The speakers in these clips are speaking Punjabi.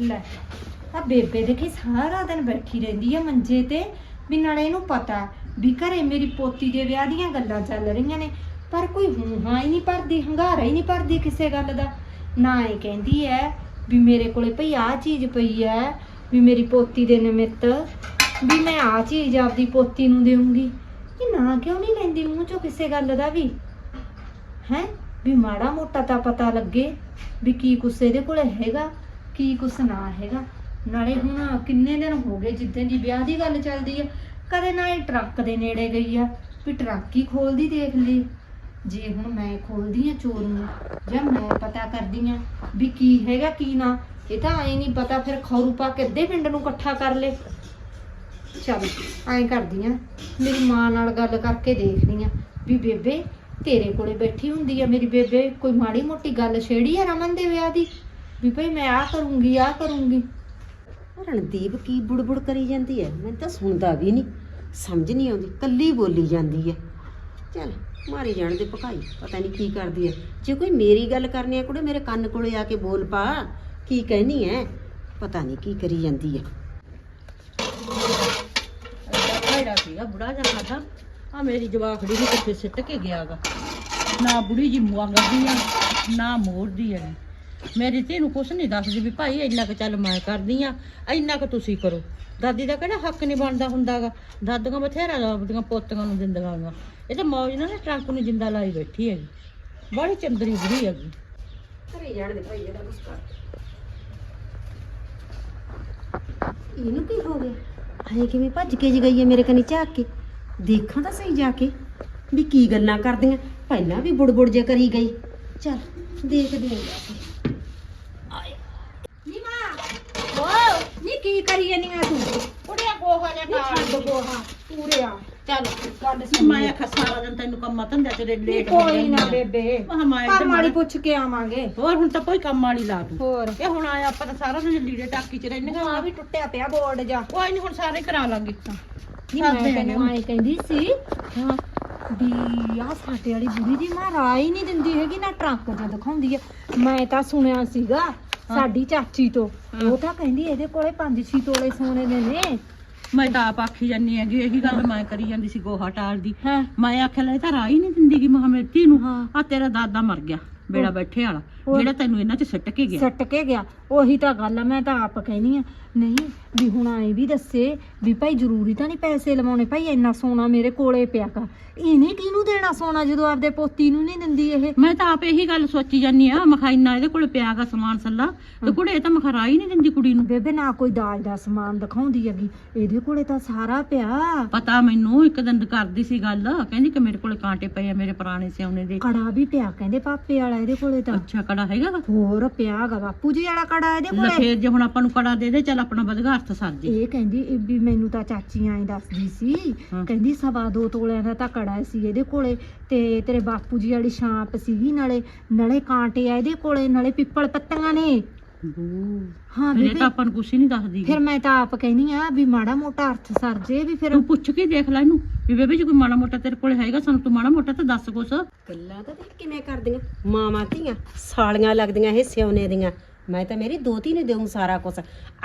ਲੈ ਆ ਬੇਬੇ ਦੇਖੀ ਸਾਰਾ ਦਿਨ ਬੈਠੀ ਰਹਿੰਦੀ ਆ ਮੰਜੇ ਤੇ। ਵੀ ਨਾਲੇ ਇਹਨੂੰ ਪਤਾ ਵੀ ਘਰੇ ਮੇਰੀ ਪੋਤੀ ਦੇ ਵਿਆਹ ਦੀਆਂ ਗੱਲਾਂ ਚੱਲ ਰਹੀਆਂ ਨੇ। ਪਰ ਕੋਈ ਹੂੰ ਹਾਂ ਹੀ ਨਹੀਂ ਭਰਦੀ, ਹੰਗਾਰਾ ਹੀ ਨਹੀਂ ਭਰਦੀ ਕਿਸੇ ਗੱਲ ਦਾ। ਨਾ ਇਹ ਕਹਿੰਦੀ ਐ ਵੀ ਮੇਰੇ ਕੋਲੇ ਭਈ ਆ ਚੀਜ਼ ਪਈ ਐ ਵੀ ਮੇਰੀ ਪੋਤੀ ਦੇ ਨਿਮਿੱਤ ਵੀ ਮੈਂ ਆ ਚੀਜ਼ ਆਪਦੀ ਪੋਤੀ ਨੂੰ ਦੇਵਾਂਗੀ ਇਹ ਨਾ ਕਿਉਂ ਨਹੀਂ ਲੈਂਦੀ ਮੂੰਹ ਚੋਂ ਕਿਸੇ ਗੱਲ ਦਾ ਵੀ? ਹੈ? ਵੀ ਮਾੜਾ ਮੋਟਾ ਤਾਂ ਪਤਾ ਲੱਗੇ ਵੀ ਕੀ ਕੁਛ ਇਹਦੇ ਕੋਲ ਹੈਗਾ। ਕੀ ਕੁਛ ਨਾ ਹੈਗਾ। ਨਾਲੇ ਹੁਣ ਕਿੰਨੇ ਦਿਨ ਹੋ ਗਏ ਜਿੱਦਾਂ ਦੀ ਵਿਆਹ ਦੀ ਗੱਲ ਚੱਲਦੀ ਆ, ਕਦੇ ਨਾ ਇਹ ਟਰੱਕ ਦੇ ਨੇੜੇ ਗਈ ਆ ਵੀ ਟਰੱਕ ਹੀ ਖੋਲਦੀ ਦੇਖ ਲਈ ਜੇ ਹੁਣ ਮੈਂ ਖੋਲਦੀ ਆ ਚੋਰ ਨੂੰ, ਜਾਂ ਮੈਂ ਪਤਾ ਕਰਦੀ ਆ ਵੀ ਕੀ ਹੈਗਾ, ਕੀ ਨਾ, ਇਹ ਤਾਂ ਐ ਨਹੀਂ ਪਤਾ ਫਿਰ ਖੌਰੂ ਪਾ ਕੇ ਅੱਧੇ ਪਿੰਡ ਨੂੰ ਇਕੱਠਾ ਕਰ ਲੇ। ਚਲ ਐਂ ਕਰਦੀ ਆ, ਮੇਰੀ ਮਾਂ ਨਾਲ ਗੱਲ ਕਰਕੇ ਦੇਖਦੀ ਆ ਵੀ ਬੇਬੇ ਤੇਰੇ ਕੋਲੇ ਬੈਠੀ ਹੁੰਦੀ ਆ ਮੇਰੀ ਬੇਬੇ, ਕੋਈ ਮਾੜੀ ਮੋਟੀ ਗੱਲ ਛੇੜੀ ਆ ਰਮਨ ਦੇ ਵਿਆਹ ਦੀ? ਵੀ ਭਈ ਮੈਂ ਆ ਕਰੂੰਗੀ ਆ ਕਰੂੰਗੀ। ਰਣਦੀਪ ਕੀ ਬੁੜਬੁੜ ਕਰੀ ਜਾਂਦੀ ਹੈ ਮੈਨੂੰ ਤਾਂ ਸੁਣਦਾ ਵੀ ਨਹੀਂ ਸਮਝ ਨਹੀਂ ਆਉਂਦੀ ਕੱਲੀ ਬੋਲੀ ਜਾਂਦੀ ਹੈ ਚੱਲ ਮਾਰੀ ਜਾਣ ਦੇ ਭਕਾਈ ਪਤਾ ਨਹੀਂ ਕੀ ਕਰਦੀ ਹੈ ਜੇ ਕੋਈ ਮੇਰੀ ਗੱਲ ਕਰਨੀ ਹੈ ਕੁੜੇ ਮੇਰੇ ਕੰਨ ਕੋਲੇ ਆ ਕੇ ਬੋਲ ਪਾ ਕੀ ਕਹਿਨੀ ਹੈ ਪਤਾ ਨਹੀਂ ਕੀ ਕਰੀ ਜਾਂਦੀ ਹੈ ਸੀਗਾ ਬੁੜਾ ਜਿਹਾ ਖਾਦਾ ਆ ਮੇਰੀ ਜਵਾਖੜੀ ਨੂੰ ਕਿੱਥੇ ਸਿੱਟ ਕੇ ਗਿਆਗਾ। ਨਾ ਬੁੜੀ ਜੀ ਮੁਆ ਕਰਦੀ ਆ ਨਾ ਮੋੜਦੀ ਆ ਮੇਰੀ ਧੀ ਨੂੰ ਕੁਛ ਨਹੀਂ ਦੱਸਦੀ ਵੀ ਭਾਈ ਇੰਨਾ ਕੁ ਚੱਲ ਮੈਂ ਕਰਦੀ ਆ ਇੰਨਾ ਕੁ ਤੁਸੀਂ ਕਰੋ। ਦਾਦੀ ਦਾ ਕਿਹੜਾ ਹੱਕ ਨਹੀਂ ਬਣਦਾ ਹੁੰਦਾਗਾ? ਦਾਦੀਆਂ ਬਥੇਰਾ ਆਪਦੀਆਂ ਪੋਤੀਆਂ ਨੂੰ ਦਿੰਦੀਆਂ ਗਾ ਇਹ ਤਾਂ ਮੌਜ ਨਾਲ ਨਾ ਟਰੰਕ ਨੂੰ ਜਿੰਦਾ ਲਾਈ ਬੈਠੀ ਹੈਗੀ। ਬੜੀ ਚੰਦਰੀ ਬੁੜੀ ਹੈਗੀ। ਘਰੇ ਜਾਣ ਦੇ ਭਾਈ ਇਹਦਾ ਕੁਛ ਕਰ। ਇਹਨੂੰ ਕੀ ਹੋ ਗਿਆ? ਹਏ ਕਿਵੇਂ ਭੱਜ ਕੇ ਜ ਗਈ ਹੈ ਮੇਰੇ ਕਨੀ ਝਾਕ ਕੇ? ਦੇਖਾਂ ਤਾਂ ਸਹੀ ਜਾ ਕੇ ਵੀ ਕੀ ਗੱਲਾਂ ਕਰਦੀਆਂ। ਪਹਿਲਾਂ ਵੀ ਬੁੜਬੁੜ ਜੇ ਕਰੀ ਗਈ। ਚੱਲ ਦੇਖਦੀ ਹਾਂ ਜਾ ਕੇ ਨੀ ਮਾਂ ਓ ਨੀ ਕੀ ਕਰੀ ਜਾਨੀ ਆ ਤੂੰ? ਕੁੜੀਆਂ ਗੋਹਾ ਨੀ ਛੱਡ ਗੋਹਾ ਪੂਰੇ ਆ ਚੱਲ। ਗੱਲ ਸੁਣ ਮੈਂ ਆਖਾ ਸਾਰਾ ਦਿਨ ਤੈਨੂੰ ਕੰਮਾਂ ਧੰਦਿਆਂ ਚ ਨੀ ਲੇਟ ਕੋਈ ਨਾ ਬੇਬੇ। ਮਹਾ ਮੈਂ ਇੱਧਰ ਕੰਮ ਵਾਲੀ ਮਾੜਾ- ਪੁੱਛ ਕੇ ਆਵਾਂਗੇ। ਹੋਰ ਹੁਣ ਤਾਂ ਕੋਈ ਕੰਮ ਵਾਲੀ ਲਾ ਤੂੰ ਹੋਰ। ਇਹ ਹੁਣ ਆਇਆ ਆਪਾਂ ਤਾਂ ਸਾਰਾ ਦਿਨ ਲੀੜੇ ਟਾਕੀ ਚ ਰਹਿੰਦੇ ਆ ਵੀ ਟੁੱਟਿਆ ਪਿਆ ਬੋਰਡ ਜਾ। ਕੋਈ ਨਹੀਂ ਹੁਣ ਸਾਰੇ ਕਰਾ ਲਾਂਗੇ। ਨੀ ਮੈਂ ਕਰਦੇ ਤੈਨੂੰ ਆਏ ਕਹਿੰਦੀ ਸੀ ਹਾਂ ਵੀ ਆ ਸਾਡੇ ਵਾਲੀ ਬੁੜੀ ਦੀ ਮਾਂ ਰਾਹ ਹੀ ਨਹੀਂ ਦਿੰਦੀ ਹੈਗੀ ਨਾ ਟਰੱਕ ਜਾਂ ਦਿਖਾਉਂਦੀ ਆ। ਮੈਂ ਤਾਂ ਸੁਣਿਆ ਸੀਗਾ ਸਾਡੀ ਚਾਚੀ ਤੋਂ। ਉਹ ਤਾਂ ਕਹਿੰਦੀ ਇਹਦੇ ਕੋਲੇ 5-6 ਤੋਲੇ ਸੋਨੇ ਦੇ ਨੇ। ਮੈਂ ਤਾਂ ਆਪ ਆਖੀ ਜਾਨੀ ਹੈਗੀ ਇਹੀ ਗੱਲ ਮੈਂ ਕਰੀ ਜਾਂਦੀ ਸੀ ਗੋਹਾ ਟਾਲਦੀ। ਹਾਂ। ਮੈਂ ਆਖਿਆ ਲੈ ਇਹ ਤਾਂ ਰਾਹ ਹੀ ਨਹੀਂ ਦਿੰਦੀ ਕਿ ਮੇਰੀ ਧੀ ਨੂੰ ਹਾਂ। ਆ ਤੇਰਾ ਦਾਦਾ ਮਰ ਗਿਆ ਬੇੜਾ ਬੈਠੇ ਵਾਲਾ। ਹੋਰ। ਜਿਹੜਾ ਤੈਨੂੰ ਇਹਨਾਂ ਚ ਸਿੱਟ ਕੇ ਗਿਆ। ਸੱਟ ਕੇ ਗਿਆ। ਉਹੀ ਤਾਂ ਗੱਲ ਆ ਮੈਂ ਤਾਂ ਆਪ ਕਹਿਨੀ ਆ ਨਹੀਂ ਵੀ ਹੁਣ ਆਏ ਵੀ ਦੱਸੇ ਵੀ ਭਾਈ ਜ਼ਰੂਰੀ ਤਾਂ ਨਹੀਂ ਪੈਸੇ ਲਵਾਉਣੇ। ਭਾਈ ਇੰਨਾ ਸੋਨਾ ਮੇਰੇ ਕੋਲੇ ਪਿਆ ਕਾ ਇਹਨੇ ਕਿਹਨੂੰ ਦੇਣਾ ਸੋਨਾ ਜਦੋਂ ਆਪਦੇ ਪੋਤੀ ਨੂੰ ਨਹੀਂ ਦਿੰਦੀ ਇਹ? ਮੈਂ ਤਾਂ ਆਪ ਇਹੀ ਗੱਲ ਸੋਚੀ ਜਾਨੀ ਆ ਮਖਾ ਇੰਨਾ ਇਹਦੇ ਕੋਲ ਪਿਆਗਾ ਸਮਾਨ ਸੱਲਾ ਤੇ ਕੁੜੇ ਇਹ ਤਾਂ ਮਖਾ ਰਾਹ ਹੀ ਨਹੀਂ ਦਿੰਦੀ ਕੁੜੀ ਨੂੰ। ਬੇਬੇ ਨਾ ਕੋਈ ਦਾਜ ਦਾ ਸਮਾਨ ਦਿਖਾਉਂਦੀ ਹੈਗੀ ਇਹਦੇ ਕੋਲੇ ਤਾਂ ਸਾਰਾ ਪਿਆ। ਪਤਾ ਮੈਨੂੰ ਇੱਕ ਦਿਨ ਕਰਦੀ ਸੀ ਗੱਲ ਕਹਿੰਦੀ ਕਿ ਮੇਰੇ ਕੋਲੇ ਕਾਂਟੇ ਪਏ ਆ ਮੇਰੇ ਪੁਰਾਣੇ ਸਿਆਉਣੇ ਦੇ। ਕੜਾ ਵੀ ਪਿਆ ਕਹਿੰਦੇ ਪਾਪੇ ਵਾਲਾ ਇਹਦੇ ਕੋਲੇ ਤਾਂ। ਅੱਛਾ ਕੜਾ ਹੈਗਾ ਵਾ। ਹੋਰ ਪਿਆ ਗਾ ਬਾਪੂ ਜੀ ਵਾਲਾ ਕੜਾ ਇਹਦੇ ਲੈ ਕੋਲੇ। ਫੇਰ ਜੇ ਹੁਣ ਆਪਾਂ ਨੂੰ ਕੜਾ ਦੇ ਦੇ ਚੱਲ ਆਪਣਾ ਵਧਗਾ ਅਰਥ ਸਰ ਜੇ। ਇਹ ਕਹਿੰਦੀ ਇਹ ਵੀ ਮੈਨੂੰ ਤਾਂ ਚਾਚੀ ਐਂ ਦੱਸਦੀ ਸੀ। ਹਾਂ। ਕਹਿੰਦੀ ਸਵਾ ਦੋ ਤੋਲਿਆਂ ਦਾ ਤਾਂ ਕੜਾ ਸੀ ਇਹਦੇ ਕੋਲੇ। ਤੇ ਤੇਰੇ ਬਾਪੂ ਜੀ ਵਾਲੀ ਛਾਂਪ ਸੀਗੀ ਨਾਲੇ ਨਾਲੇ ਕਾਂਟੇ ਆ ਇਹਦੇ ਕੋਲੇ ਨਾਲੇ ਪਿੱਪਲ ਪੱਤੀਆਂ ਨੇ। ਹਾਂ ਇਹ ਬੇਬੇ। ਤਾਂ ਆਪਾਂ ਨੂੰ ਕੁਛ ਹੀ ਨਹੀਂ ਦੱਸਦੀ। ਫਿਰ ਮੈਂ ਤਾਂ ਆਪ ਕਹਿੰਦੀ ਆ ਵੀ ਮਾੜਾ ਮੋਟਾ ਅਰਥ ਸਰ ਜੇ ਵੀ ਫਿਰ ਤੂੰ ਪੁੱਛ ਕੇ ਦੇਖ ਲੈ ਇਹਨੂੰ ਵੀ ਬੇਬੇ ਜੇ ਕੋਈ ਮਾੜਾ ਮੋਟਾ ਤੇਰੇ ਕੋਲ ਹੈਗਾ ਸਾਨੂੰ ਤੂੰ ਮਾੜਾ ਮੋਟਾ ਤਾਂ ਦੱਸ ਕੁਛ। ਗੱਲਾਂ ਤਾਂ ਦੇਖ ਕਿਵੇਂ ਕਰਦੀਆਂ। ਮਾਵਾਂ ਧੀਆਂ ਸਾਲੀਆਂ ਲੱਗਦੀਆਂ ਇਹ ਸਿਉਨੇ ਦੀਆਂ। ਮੈਂ ਤਾਂ ਮੇਰੀ ਦੋਤੀ ਨੂੰ ਦੇਉਂ ਸਾਰਾ ਕੁਝ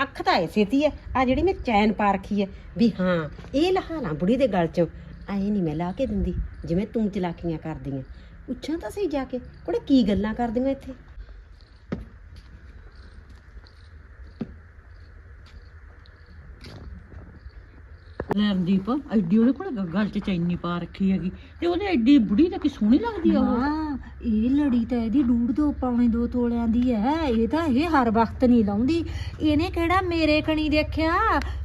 ਅੱਖ ਤਾਂ ਐਸੀ ਤੀ ਹੈ ਆ ਜਿਹੜੀ ਮੈਂ ਚੈਨ ਪਾ ਰੱਖੀ ਹੈ ਵੀ ਹਾਂ ਇਹ ਲਹਾਣਾ ਬੁੜੀ ਦੇ ਗਲ ਚੋਂ। ਐ ਨਹੀਂ ਮੈਂ ਲਾ ਕੇ ਦਿੰਦੀ ਜਿਵੇਂ ਤੂੰ ਚਲਾਕੀਆਂ ਕਰਦੀਆਂ। ਪੁੱਛਾਂ ਤਾਂ ਸਹੀ ਜਾ ਕੇ ਕੁੜੇ ਕੀ ਗੱਲਾਂ ਕਰਦੀਆਂ ਇੱਥੇ? ਰਣਦੀਪ ਐਡੀ ਉਹਦੇ ਕੋਲ ਗਲ ਚ ਚੈਨੀ ਪਾ ਰੱਖੀ ਹੈਗੀ। ਤੇ ਉਹਦੇ ਐਡੀ ਬੁੜੀ ਤਾਂ ਕੀ ਸੋਹਣੀ ਲੱਗਦੀ ਆ ਉਹ? ਹਾਂ ਇਹ ਲੜੀ ਤਾਂ ਇਹਦੀ ਡੂਢ ਦੋ ਪੌਣੇ ਦੋ ਤੋਲਿਆਂ ਦੀ ਹੈ ਇਹ ਤਾਂ ਇਹ ਹਰ ਵਕਤ ਨਹੀਂ ਲਾਉਂਦੀ। ਇਹਨੇ ਕਿਹੜਾ ਮੇਰੇ ਕਣੀ ਦੇਖਿਆ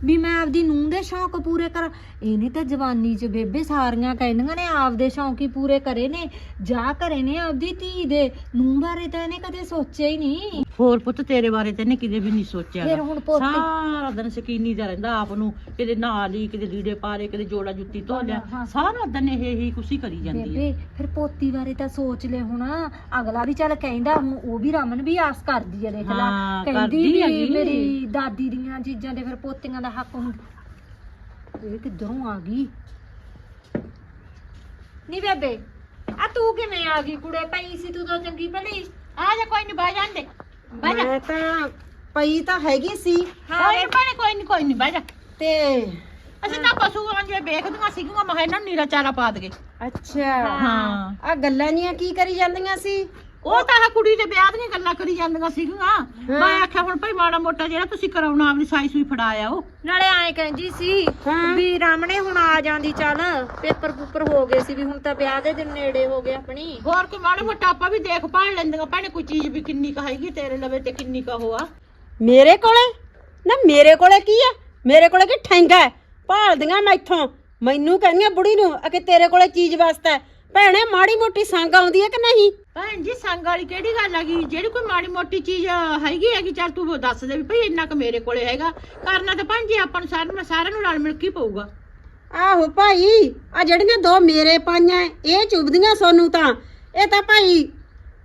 ਵੀ ਮੈਂ ਆਪਦੀ ਨੂੰਹ ਦੇ ਸ਼ੌਂਕ ਪੂਰੇ ਕਰਾਂ? ਇਹਨੇ ਤਾਂ ਜਵਾਨੀ 'ਚ ਬੇਬੇ ਸਾਰੀਆਂ ਕਹਿੰਦੀਆਂ ਨੇ ਆਪਦੇ ਸ਼ੌਂਕ ਹੀ ਪੂਰੇ ਕਰੇ ਨੇ ਜਾ ਕਰੇ ਨੇ ਆਪਦੀ ਧੀ ਦੇ। ਨੂੰਹ ਬਾਰੇ ਤਾਂ ਇਹਨੇ ਕਦੇ ਸੋਚਿਆ ਹੀ ਨਹੀਂ। ਹੋਰ ਪੁੱਤ ਤੇਰੇ ਬਾਰੇ ਤੇ ਇਹਨੇ ਕਿਤੇ ਵੀ ਨਹੀਂ ਸੋਚਿਆ ਫਿਰ ਗਾ। ਹੁਣ ਪੋਤੇ ਸਾਰਾ ਦਿਨ ਸਕੀਨੀ ਦਾ ਰਹਿੰਦਾ ਆਪ ਨੂੰ ਕਿਤੇ ਨਾਲ ਹੀ ਕਿਤੇ ਲੀੜੇ ਪਾਰੇ ਕਿਤੇ ਜੋੜਾ ਜੁੱਤੀ ਧੋ ਲਿਆ ਹਾਂ। ਸਾਰਾ ਦਿਨ ਇਹ ਹੀ ਹੀ ਕਰੀ ਜਾਂਦੀ ਹੈ। ਬੇਬੇ ਫਿਰ ਪੋਤੀ ਬਾਰੇ ਤਾਂ ਸੋਚ ਲੈ ਹੁਣ। ਅਗਲਾ ਵੀ ਚੱਲ ਕਹਿੰਦਾ ਹੁਣ ਉਹ ਵੀ ਰਮਨ ਵੀ ਆਸ ਕਰਦੀ ਆ ਦੇਖ ਲਾ। ਹਾਂ, ਕਹਿੰਦੀ ਕਰਦੀ ਵੀ। ਮੇਰੀ ਦਾਦੀ ਦੀਆਂ ਚੀਜ਼ਾਂ ਦੇ ਫਿਰ ਪੋਤੀਆਂ ਦਾ ਹੱਕ ਹੁੰਦਾ। ਇਹ ਕਿੱਧਰੋਂ ਆ ਗਈ? ਨੀ ਬੇਬੇ ਆ ਤੂੰ ਕਿਵੇਂ ਆ ਗਈ ਕੁੜੇ? ਪਈ ਸੀ ਤੂੰ ਤਾਂ ਚੰਗੀ ਭਲੀ। ਆ ਜਾ ਕੋਈ ਨਹੀਂ ਬਹਿ ਜਾਂਦੇ ਬਹਿ ਜਾ। ਮੈਂ ਤਾਂ ਪਈ ਤਾਂ ਹੈਗੀ ਸੀ। ਕੋਈ ਕੋਈ ਨਹੀਂ ਕੋਈ ਨਹੀਂ ਬਹਿ ਜਾ। ਤੇ ਅਸੀਂ ਤਾਂ ਪਸ਼ੂ ਜੇ ਵੇਖਦੀਆਂ ਸੀਗੀਆਂ ਮੈਂ ਇਹਨਾਂ ਨੂੰ ਨੀਰਾ ਚਾਰਾ ਪਾ ਦਗੇ ਅੱਛਾ। ਹਾਂ। ਆ ਗੱਲਾਂ ਨੀਆਂ ਕੀ ਕਰੀ ਜਾਂਦੀਆਂ ਸੀ? ਉਹ ਤਾਂ ਆਹ ਕੁੜੀ ਦੇ ਵਿਆਹ ਦੀਆਂ ਗੱਲਾਂ ਕਰੀ ਜਾਂਦੀਆਂ ਸੀਗੀਆਂ। ਮੈਂ ਆਖਿਆ ਹੁਣ ਭਾਈ ਮਾੜਾ ਮੋਟਾ ਜਿਹੜਾ ਤੁਸੀਂ ਕਰਾਉਣਾ ਆਪਣੀ ਸਾਈ ਸੂਈ ਫੜਾ ਆਓ ਨਾਲੇ ਐਂ ਕਹਿੰਦੀ ਸੀ ਹਾਂ। ਵੀ ਰਾਮਣੇ ਹੁਣ ਆ ਜਾਂਦੀ ਚੱਲ ਪੇਪਰ ਪੂਪਰ ਹੋ ਗਏ ਸੀ ਵੀ ਹੁਣ ਤਾਂ ਵਿਆਹ ਦੇ ਦਿਨ ਨੇੜੇ ਹੋ ਗਏ ਆਪਣੀ। ਹੋਰ ਕੋਈ ਮਾੜਾ ਮੋਟਾ ਆਪਾਂ ਵੀ ਦੇਖ ਭਾਲ ਲੈਂਦੀਆਂ। ਭੈਣੇ ਕੋਈ ਚੀਜ਼ ਵੀ ਕਿੰਨੀ ਕੁ ਹੈਗੀ ਤੇਰੇ ਲਵੇ ਤੇ ਕਿੰਨੀ ਕੁ ਹੋਆ ਮੇਰੇ ਕੋਲੇ? ਨਾ ਮੇਰੇ ਕੋਲੇ ਕੀ ਆ? ਮੇਰੇ ਕੋਲੇ ਕੀ ਠੈਂਗਾ ਹੈ? ਭਾਲਦੀਆਂ ਮੈਥੋਂ ਮੈਨੂੰ ਕਹਿੰਦੀਆਂ ਬੁੜੀ ਨੂੰ ਆ ਕਿ ਤੇਰੇ ਕੋਲੇ ਚੀਜ਼ ਵਾਸਤਾ। ਹੈ। ਭੈਣੇ ਮਾੜੀ ਮੋਟੀ ਸੰਗ ਆਉਂਦੀ ਹੈ ਕਿ ਨਹੀਂ? ਭੈਣ ਜੀ ਸੰਗ ਵਾਲੀ ਕਿਹੜੀ ਗੱਲ ਹੈਗੀ? ਜਿਹੜੀ ਕੋਈ ਮਾੜੀ ਮੋਟੀ ਚੀਜ਼ ਹੈਗੀ ਹੈਗੀ ਚੱਲ ਤੂੰ ਦੱਸ ਦੇ ਵੀ ਭਈ ਇੰਨਾ ਕੁ ਮੇਰੇ ਕੋਲੇ ਹੈਗਾ। ਕਰਨਾ ਤਾਂ ਭੈਣ ਜੀ ਆਪਾਂ ਨੂੰ ਸਾਰਿਆਂ ਨੂੰ ਸਾਰਿਆਂ ਨੂੰ ਰਲ ਮਿਲ ਕੇ ਹੀ ਪਊਗਾ। ਆਹੋ ਭਾਈ ਆ ਜਿਹੜੀਆਂ ਦੋ ਮੇਰੇ ਪਾਈਆਂ ਇਹ ਚੁੱਭਦੀਆਂ ਸੋਨੂੰ ਤਾਂ। ਇਹ ਤਾਂ ਭਾਈ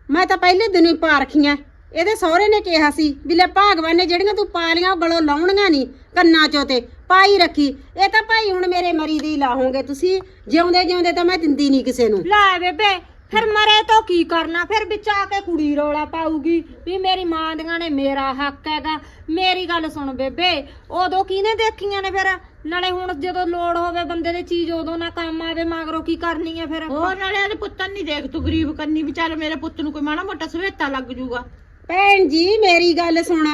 ਮੈਂ ਤਾਂ ਪਹਿਲੇ ਦਿਨ ਹੀ ਪਾ ਰੱਖੀਆਂ। ਇਹਦੇ ਸਹੁਰੇ ਨੇ ਕਿਹਾ ਸੀ ਵੀ ਲੈ ਭਾਗਵਾਨ ਨੇ ਜਿਹੜੀਆਂ ਤੂੰ ਪਾ ਲੀਆਂ ਉਹ ਗਲੋਂ ਲਾਉਣੀਆਂ ਨਹੀਂ ਕੰਨਾਂ ਚੋਂ ਤੇ ਪਾਈ ਰੱਖੀ। ਇਹ ਤਾਂ ਭਾਈ ਹੁਣ ਮੇਰੇ ਮਰੀ ਦੀ ਲਾਹੋਗੇ ਤੁਸੀਂ ਜਿਉਂਦੇ ਜਿਉਂਦੇ ਤਾਂ ਮੈਂ ਦਿੰਦੀ ਨਹੀਂ ਕਿਸੇ ਨੂੰ। ਲੈ ਬੇਬੇ ਫਿਰ ਮਰੇ ਤਾਂ ਕੀ ਕਰਨਾ? ਫਿਰ ਵਿੱਚ ਆ ਕੇ ਕੁੜੀ ਰੋਲਾ ਪਾਊਗੀ ਵੀ ਮੇਰੀ ਮਾਂ ਦੀਆਂ ਨੇ ਮੇਰਾ ਹੱਕ ਹੈਗਾ। ਮੇਰੀ ਗੱਲ ਸੁਣ ਬੇਬੇ ਉਦੋਂ ਕਿਹਨੇ ਦੇਖੀਆਂ ਨੇ ਫਿਰ? ਨਾਲੇ ਹੁਣ ਜਦੋਂ ਲੋੜ ਹੋਵੇ ਬੰਦੇ ਦੀ ਚੀਜ਼ ਉਦੋਂ ਨਾ ਕੰਮ ਆਵੇ ਮਗਰੋਂ ਕੀ ਕਰਨੀ ਹੈ ਫਿਰ? ਹੋਰ ਨਾਲੇ ਇਹਦੇ ਪੁੱਤਰ ਨਹੀਂ ਦੇਖ ਤੂੰ ਗਰੀਬ ਕੰਨੀ ਵਿਚਾਰ ਮੇਰੇ ਪੁੱਤ ਨੂੰ ਕੋਈ ਮਾੜਾ ਮੋਟਾ ਸਵੇਤਾ ਲੱਗ ਜੂਗਾ। ਭੈਣ ਜੀ ਮੇਰੀ ਗੱਲ ਸੁਣ।